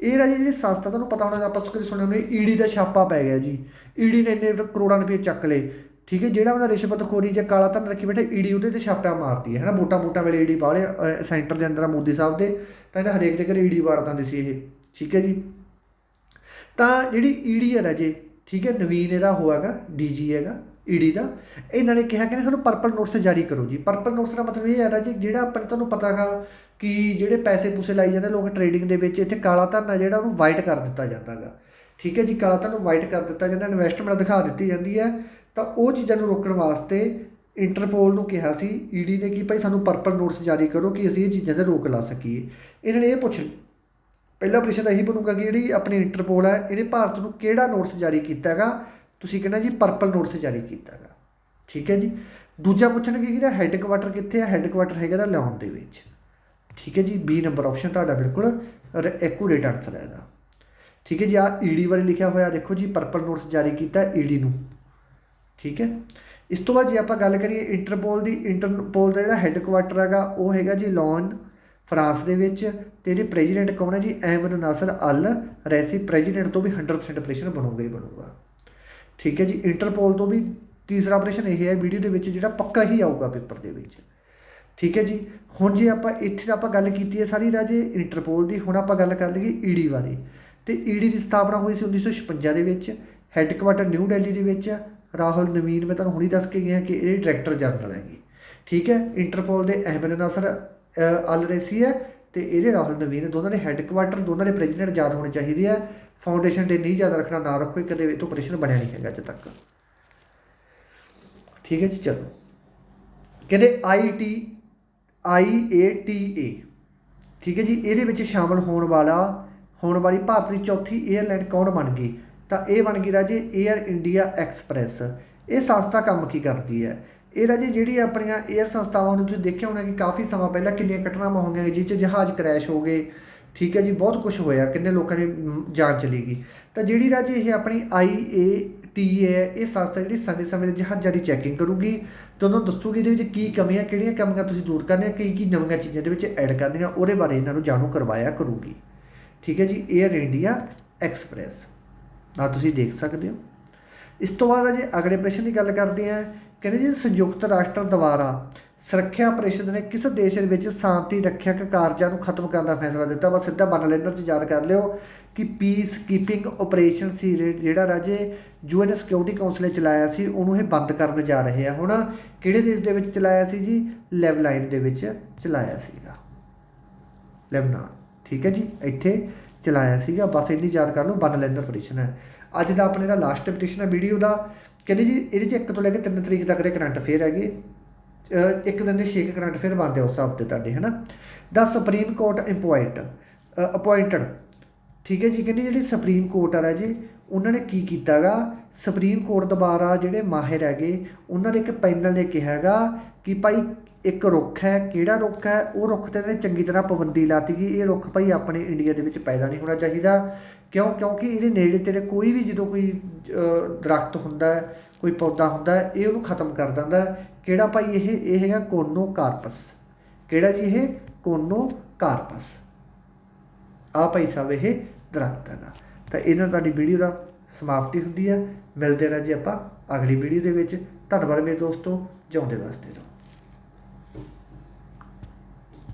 ਇਹ ਰਾਜੇ ਜਿਹੜੀ ਸੰਸਥਾ, ਤੁਹਾਨੂੰ ਪਤਾ ਹੋਣਾ, ਆਪਾਂ ਸੁਣ ਸੁਣਿਆ ਹੋਣਾ ਈਡੀ ਦਾ ਛਾਪਾ ਪੈ ਗਿਆ ਜੀ। ਈਡੀ ਨੇ ਇੰਨੇ ਕਰੋੜਾਂ ਰੁਪਏ ਚੱਕ ਲਏ। ਠੀਕ ਹੈ, ਜਿਹੜਾ ਬੰਦਾ ਰਿਸ਼ਵਤਖੋਰੀ ਜਾਂ ਕਾਲਾ ਧਨ ਰੱਖੀ ਬੈਠੇ, ਈਡੀ ਉਹਦੇ ਤੇ ਛਾਪਾ ਮਾਰਦੀ ਹੈ, ਹਨਾ? ਵੋਟਾਂ ਵੋਟਾਂ ਵੇਲੇ ਈਡੀ ਪਾ ਲਿਆ ਸੈਂਟਰ ਦੇ ਅੰਦਰ ਆ ਮੋਦੀ ਸਾਹਿਬ ਦੇ, ਤਾਂ ਇਹਨਾਂ ਹਰੇਕ ਦੇ ਘਰੇ ਈਡੀ ਵਾਰ ਦਿੰਦੀ ਸੀ ਇਹ, ਠੀਕ ਹੈ ਜੀ? ਤਾਂ ਜਿਹੜੀ ਈਡੀ ਹੈ ਰਾਜੇ, ਠੀਕ ਹੈ, ਨਵੀਨ ਇਹਦਾ ਹੋਏਗਾ ਡੀਜੀ ਹੈਗਾ, ਈਡੀ ਦਾ। ਇਹਨਾਂ ਨੇ ਕਿਹਾ ਕਿ ਸਾਨੂੰ ਪਰਪਲ ਨੋਟਸ ਜਾਰੀ ਕਰੋ ਜੀ। ਪਰਪਲ ਨੋਟਸ ਦਾ ਮਤਲਬ ਇਹ ਹੈ ਰਾਜੇ, ਜਿਹੜਾ ਆਪਣੇ ਤੁਹਾਨੂੰ ਪਤਾ ਹੈਗਾ ਕਿ ਜਿਹੜੇ ਪੈਸੇ ਪੂਸੇ ਲਾਈ ਜਾਂਦੇ ਲੋਕ ਟ੍ਰੇਡਿੰਗ ਦੇ ਵਿੱਚ, ਇੱਥੇ ਕਾਲਾ ਧਨ ਹੈ ਜਿਹੜਾ ਉਹਨੂੰ ਵਾਈਟ ਕਰ ਦਿੱਤਾ ਜਾਂਦਾ ਹੈਗਾ। ਠੀਕ ਹੈ ਜੀ, ਕਾਲਾ ਧਨ ਨੂੰ ਵਾਈਟ ਕਰ ਦਿੱਤਾ ਜਾਂਦਾ ਇਨਵੈਸਟਮੈਂਟ ਦਿਖਾ ਦਿੱਤੀ ਜਾਂਦੀ ਹੈ। ਤਾਂ ਉਹ ਚੀਜ਼ਾਂ ਨੂੰ ਰੋਕਣ ਵਾਸਤੇ ਇੰਟਰਪੋਲ ਨੂੰ ਕਿਹਾ ਸੀ ਈਡੀ ਨੇ ਕਿ ਭਾਈ ਸਾਨੂੰ ਪਰਪਲ ਨੋਟਸ ਜਾਰੀ ਕਰੋ ਕਿ ਅਸੀਂ ਇਹ ਚੀਜ਼ਾਂ ਤੇ ਰੋਕ ਲਾ ਸਕੀਏ। ਇਹਨਾਂ ਨੇ ਇਹ ਪੁੱਛ ਪਹਿਲਾ ਪ੍ਰਸ਼ਨ ਇਹੀ ਬਣੂਗਾ ਕਿ ਜਿਹੜੀ ਆਪਣੀ ਇੰਟਰਪੋਲ ਹੈ, ਇਹਨੇ ਭਾਰਤ ਨੂੰ ਕਿਹੜਾ ਨੋਟਿਸ ਜਾਰੀ ਕੀਤਾ ਹੈਗਾ? ਤੁਸੀਂ ਕਹਿੰਦਾ ਜੀ ਪਰਪਲ ਨੋਟਿਸ ਜਾਰੀ ਕੀਤਾ ਹੈਗਾ। ਠੀਕ ਹੈ ਜੀ? ਦੂਜਾ ਪੁੱਛਣਗੇ ਕਿ ਇਹਦਾ ਹੈੱਡਕੁਆਟਰ ਕਿੱਥੇ ਹੈ ਹੈੱਡਕੁਆਟਰ ਹੈਗਾ ਦਾ ਲਿਆਉਣ ਦੇ ਵਿੱਚ। ਠੀਕ ਹੈ ਜੀ? ਬੀ ਨੰਬਰ ਆਪਸ਼ਨ ਤੁਹਾਡਾ ਬਿਲਕੁਲ ਐਕੂਰੇਟ ਆਨਸਰ ਹੈ ਇਹਦਾ। ਠੀਕ ਹੈ ਜੀ? ਆ ਈਡੀ ਬਾਰੇ ਲਿਖਿਆ ਹੋਇਆ, ਦੇਖੋ ਜੀ ਪਰਪਲ ਨੋਟਿਸ ਜਾਰੀ ਕੀਤਾ ਈਡੀ ਨੂੰ। ਠੀਕ ਹੈ? ਇਸ ਤੋਂ ਬਾਅਦ ਜੇ ਆਪਾਂ ਗੱਲ ਕਰੀਏ ਇੰਟਰਪੋਲ ਦੀ ਇੰਟਰਪੋਲ ਦਾ ਜਿਹੜਾ ਹੈੱਡਕੁਆਟਰ ਹੈਗਾ, ਉਹ ਹੈਗਾ ਜੀ ਲੌਨ ਫਰਾਂਸ ਦੇ ਵਿੱਚ ਤੇ ਇਹਦੇ ਪ੍ਰੈਜ਼ੀਡੈਂਟ ਕੌਣ ਹੈ ਜੀ? Ahmed Nasser Al Raisi president ਤੋਂ ਵੀ 100% ਆਪਰੇਸ਼ਨ ਬਣੂਗਾ ਹੀ ਬਣੂਗਾ। ਠੀਕ ਹੈ ਜੀ? ਇੰਟਰਪੋਲ ਤੋਂ ਵੀ ਤੀਸਰਾ ਆਪਰੇਸ਼ਨ ਇਹ ਹੈ, ਵੀਡੀਓ ਦੇ ਵਿੱਚ ਜਿਹੜਾ ਪੱਕਾ ਹੀ ਆਊਗਾ ਪੇਪਰ ਦੇ ਵਿੱਚ। ਠੀਕ ਹੈ ਜੀ? ਹੁਣ ਜੇ ਆਪਾਂ, ਇੱਥੇ ਤਾਂ ਆਪਾਂ ਗੱਲ ਕੀਤੀ ਹੈ ਸਾਰੀ ਰਾਜੇ ਇੰਟਰਪੋਲ ਦੀ, ਹੁਣ ਆਪਾਂ ਗੱਲ ਕਰ ਲਈਏ ਈਡੀ ਬਾਰੇ। ਤੇ ਈਡੀ ਦੀ ਸਥਾਪਨਾ ਹੋਈ ਸੀ 1956 ਦੇ ਵਿੱਚ ਹੈੱਡਕੁਆਟਰ ਨਿਊ ਦਿੱਲੀ ਦੇ ਵਿੱਚ ਰਾਹੁਲ ਨਵੀਨ ਮੈਂ ਤੁਹਾਨੂੰ ਹੁਣੀ ਦੱਸ ਕੇ ਗਿਆ ਕਿ ਇਹ ਡਾਇਰੈਕਟਰ ਜਨਰਲ ਹੈਗੇ। ਠੀਕ ਹੈ? ਇੰਟਰਪੋਲ ਦੇ ਅਹਿਮਦ ਨਾਸਰ ਅ, ਅਲ ਰੈਸੀ ਹੈ ਤੇ ਇਹਦੇ ਰਾਹੁਲ ਨਵੀਨ ਦੋਨਾਂ ਦੇ ਹੈੱਡਕੁਆਟਰ ਦੋਨਾਂ ਦੇ ਪ੍ਰੈਜ਼ੀਡੈਂਟ ਯਾਦ ਹੋਣੇ ਚਾਹੀਦੇ ਆ। ਫਾਊਂਡੇਸ਼ਨ ਦੇ ਨਹੀਂ ਯਾਦ ਰੱਖਣਾ ਨਾ ਰੱਖੋ ਕਦੇ ਇਹ ਤੋਂ ਆਪਰੇਸ਼ਨ ਬਣਿਆ ਨਹੀਂ ਹੈਗਾ ਅੱਜ ਤੱਕ। ਠੀਕ ਹੈ ਜੀ ਚਲੋ। ਕਹਿੰਦੇ ਆਈਟੀ ਆਈਏਟੀਏ ਠੀਕ ਹੈ ਜੀ ਇਹਦੇ ਵਿੱਚ ਸ਼ਾਮਲ ਹੋਣ ਵਾਲਾ ਹੋਣ ਵਾਲੀ ਭਾਰਤ ਦੀ ਚੌਥੀ 에ਅਰਲਾਈਨ ਕੌਣ ਬਣ ਗਈ? ਤਾਂ ਇਹ ਬਣ ਗਈ ਰਾਜੇ 에ਅਰ ਇੰਡੀਆ ਐਕਸਪ੍ਰੈਸ ਇਹ ਸੰਸਥਾ ਕੰਮ ਕੀ ਕਰਦੀ ਹੈ? ਇਹ ਰਾਜੇ ਜਿਹੜੀ ਆਪਣੀਆਂ 에ਅਰ ਸੰਸਥਾਵਾਂ ਨੂੰ ਤੁਸੀਂ ਦੇਖਿਆ ਹੋਣਾ ਕਿ ਕਾਫੀ ਸਮਾਂ ਪਹਿਲਾਂ ਕਿੰਨੀਆਂ ਘਟਨਾਵਾਂ ਹੋਈਆਂ ਜਿਸ 'ਚ ਜਹਾਜ਼ ਕ੍ਰੈਸ਼ ਹੋ ਗਏ। ਠੀਕ ਹੈ ਜੀ, ਬਹੁਤ ਕੁਝ ਹੋਇਆ, ਕਿੰਨੇ ਲੋਕਾਂ ਦੀ ਜਾਨ ਚਲੀ ਗਈ। ਤਾਂ ਜਿਹੜੀ ਰਾਜੇ ਇਹ ਆਪਣੀ ਆਈ ਆਈਏ ਟੀਏ ਹੈ, ਇਹ ਸੰਸਥਾ ਜਿਹੜੀ ਸਮੇਂ-ਸਮੇਂ ਦੇ ਜਹਾਜ਼ਾਂ ਦੀ ਚੈਕਿੰਗ ਕਰੂਗੀ। ਤੇ ਉਹਨਾਂ ਦੱਸੂਗੀ ਇਹਦੇ ਵਿੱਚ ਕੀ ਕਮੀਆਂ, ਕਿਹੜੀਆਂ ਕਮੀਆਂ ਤੁਸੀਂ ਦੂਰ ਕਰਨੀਆਂ, ਕੀ ਕੀ ਨਵੀਆਂ ਚੀਜ਼ਾਂ ਦੇ ਵਿੱਚ ਐਡ ਕਰਨੀਆਂ, ਉਹਦੇ ਬਾਰੇ ਇਹਨਾਂ ਨੂੰ ਜਾਣੂ ਕਰਵਾਇਆ ਕਰੂਗੀ। ਠੀਕ ਹੈ ਜੀ 에ਅਰ ਇੰਡੀਆ ਐਕਸਪ੍ਰੈਸ ਆ ਤੁਸੀਂ ਦੇਖ ਸਕਦੇ ਹੋ। ਇਸ ਤੋਂ ਬਾਅਦ ਜੇ ਅਗਲੇ ਪ੍ਰਸ਼ਨ ਦੀ ਗੱਲ ਕਰਦੇ ਹਾਂ। ਕਹਿੰਦੇ ਜੀ, ਸੰਯੁਕਤ ਰਾਸ਼ਟਰ ਦੁਆਰਾ ਸੁਰੱਖਿਆ ਪਰਿਸ਼ਦ ਨੇ ਕਿਸ ਦੇਸ਼ ਦੇ ਵਿੱਚ ਸ਼ਾਂਤੀ ਰੱਖਿਅਕ ਕਾਰਜਾਂ ਨੂੰ ਖਤਮ ਕਰਨ ਦਾ ਫੈਸਲਾ ਦਿੱਤਾ? ਵਾ ਸਿੱਧਾ ਬਨ ਲੈਂਦਰ ਚ ਯਾਦ ਕਰ ਲਿਓ ਕਿ ਪੀਸ ਕੀਪਿੰਗ ਆਪਰੇਸ਼ਨ ਸੀ ਜਿਹੜਾ ਰਾਜੇ ਯੂਐਨ ਸਿਕਿਉਰਿਟੀ ਕਾਉਂਸਲ ਨੇ ਚਲਾਇਆ ਸੀ, ਉਹਨੂੰ ਇਹ ਬੰਦ ਕਰਨ ਜਾ ਰਹੇ ਆ। ਹੁਣ ਕਿਹੜੇ ਦੇਸ਼ ਦੇ ਵਿੱਚ ਚਲਾਇਆ ਸੀ ਜੀ? ਲੈਵਲਾਈਨ ਦੇ ਵਿੱਚ ਚਲਾਇਆ ਸੀਗਾ। ਲੈਬਨਾਨ, ਠੀਕ ਹੈ ਜੀ? ਇੱਥੇ ਚਲਾਇਆ ਸੀਗਾ, ਬਸ ਇੰਨੀ ਯਾਦ ਕਰ ਲਓ ਬੰਨ ਲੈਂਦਰ ਪਟੀਸ਼ਨ ਹੈ। ਅੱਜ ਦਾ ਆਪਣੇ ਦਾ ਲਾਸਟ ਪਟੀਸ਼ਨ ਹੈ ਵੀਡੀਓ ਦਾ। ਕਹਿੰਦੇ ਜੀ, ਇਹਦੇ ਚ 1 ਤੋਂ ਲੈ ਕੇ 3 ਤਰੀਕ ਤੱਕ ਦੇ ਕਰੰਟ ਅਫੇਅਰ ਹੈਗੇ। ਇੱਕ ਦਿਨ ਦੇ 6 ਕਰੰਟ ਅਫੇਅਰ ਬਣਦੇ ਉਸ ਹਫ਼ਤੇ ਤੁਹਾਡੇ, ਹਨਾ? ਦਾ ਸੁਪਰੀਮ ਕੋਰਟ ਇੰਪੋਇੰਟ ਅਪਾਇੰਟਡ ਠੀਕ ਹੈ ਜੀ, ਕਹਿੰਦੇ ਜਿਹੜੀ ਸੁਪਰੀਮ ਕੋਰਟ ਆ ਜੀ ਉਹਨਾਂ ਨੇ ਕੀ ਕੀਤਾਗਾ? ਸੁਪਰੀਮ ਕੋਰਟ ਦੁਆਰਾ ਜਿਹੜੇ ਮਾਹਿਰ ਹੈਗੇ, ਉਹਨਾਂ ਨੇ ਇੱਕ ਪੈਨਲ ਨੇ ਕਿਹਾ ਹੈਗਾ ਕਿ ਭਾਈ ਇੱਕ ਰੁੱਖ ਹੈ ਕਿਹੜਾ ਰੁੱਖ ਹੈ ਉਹ ਰੁੱਖ ਤੇ ਇਹਨੇ ਚੰਗੀ ਤਰ੍ਹਾਂ ਪਾਬੰਦੀ ਲਾਤੀ ਗਈ ਇਹ ਰੁੱਖ ਭਾਈ ਆਪਣੇ ਇੰਡੀਆ ਦੇ ਵਿੱਚ ਪੈਦਾ ਨਹੀਂ ਹੋਣਾ ਚਾਹੀਦਾ। ਕਿਉਂ? ਕਿਉਂਕਿ ਇਹਦੇ ਨੇੜੇ ਤੇੜੇ ਕੋਈ ਵੀ ਜਦੋਂ ਕੋਈ ਅਹ, ਦਰਖਤ ਹੁੰਦਾ ਹੈ ਕੋਈ ਪੌਦਾ ਹੁੰਦਾ ਹੈ ਇਹ ਉਹਨੂੰ ਖਤਮ ਕਰ ਦਿੰਦਾ ਕਿਹੜਾ ਭਾਈ ਇਹ ਇਹ ਹੈਗਾ ਕੋਨੋ ਕਾਰਪਸ ਕਿਹੜਾ ਜੀ ਇਹ? ਕੋਨੋ ਕਾਰਪਸ ਆ ਭਾਈ ਸਾਹਿਬ ਇਹ ਦਰਖਤ ਹੈਗਾ। ਤਾਂ ਇਹਨਾਂ ਤੁਹਾਡੀ ਵੀਡੀਓ ਦਾ ਸਮਾਪਤੀ ਹੁੰਦੀ ਹੈ। ਮਿਲਦੇ ਰਹਿ ਜੀ ਆਪਾਂ ਅਗਲੀ ਵੀਡੀਓ ਦੇ ਵਿੱਚ। ਧੰਨਵਾਦ ਮੇਰੇ ਦੋਸਤੋ। ਜਿਉਂਦੇ ਵਾਸਤੇ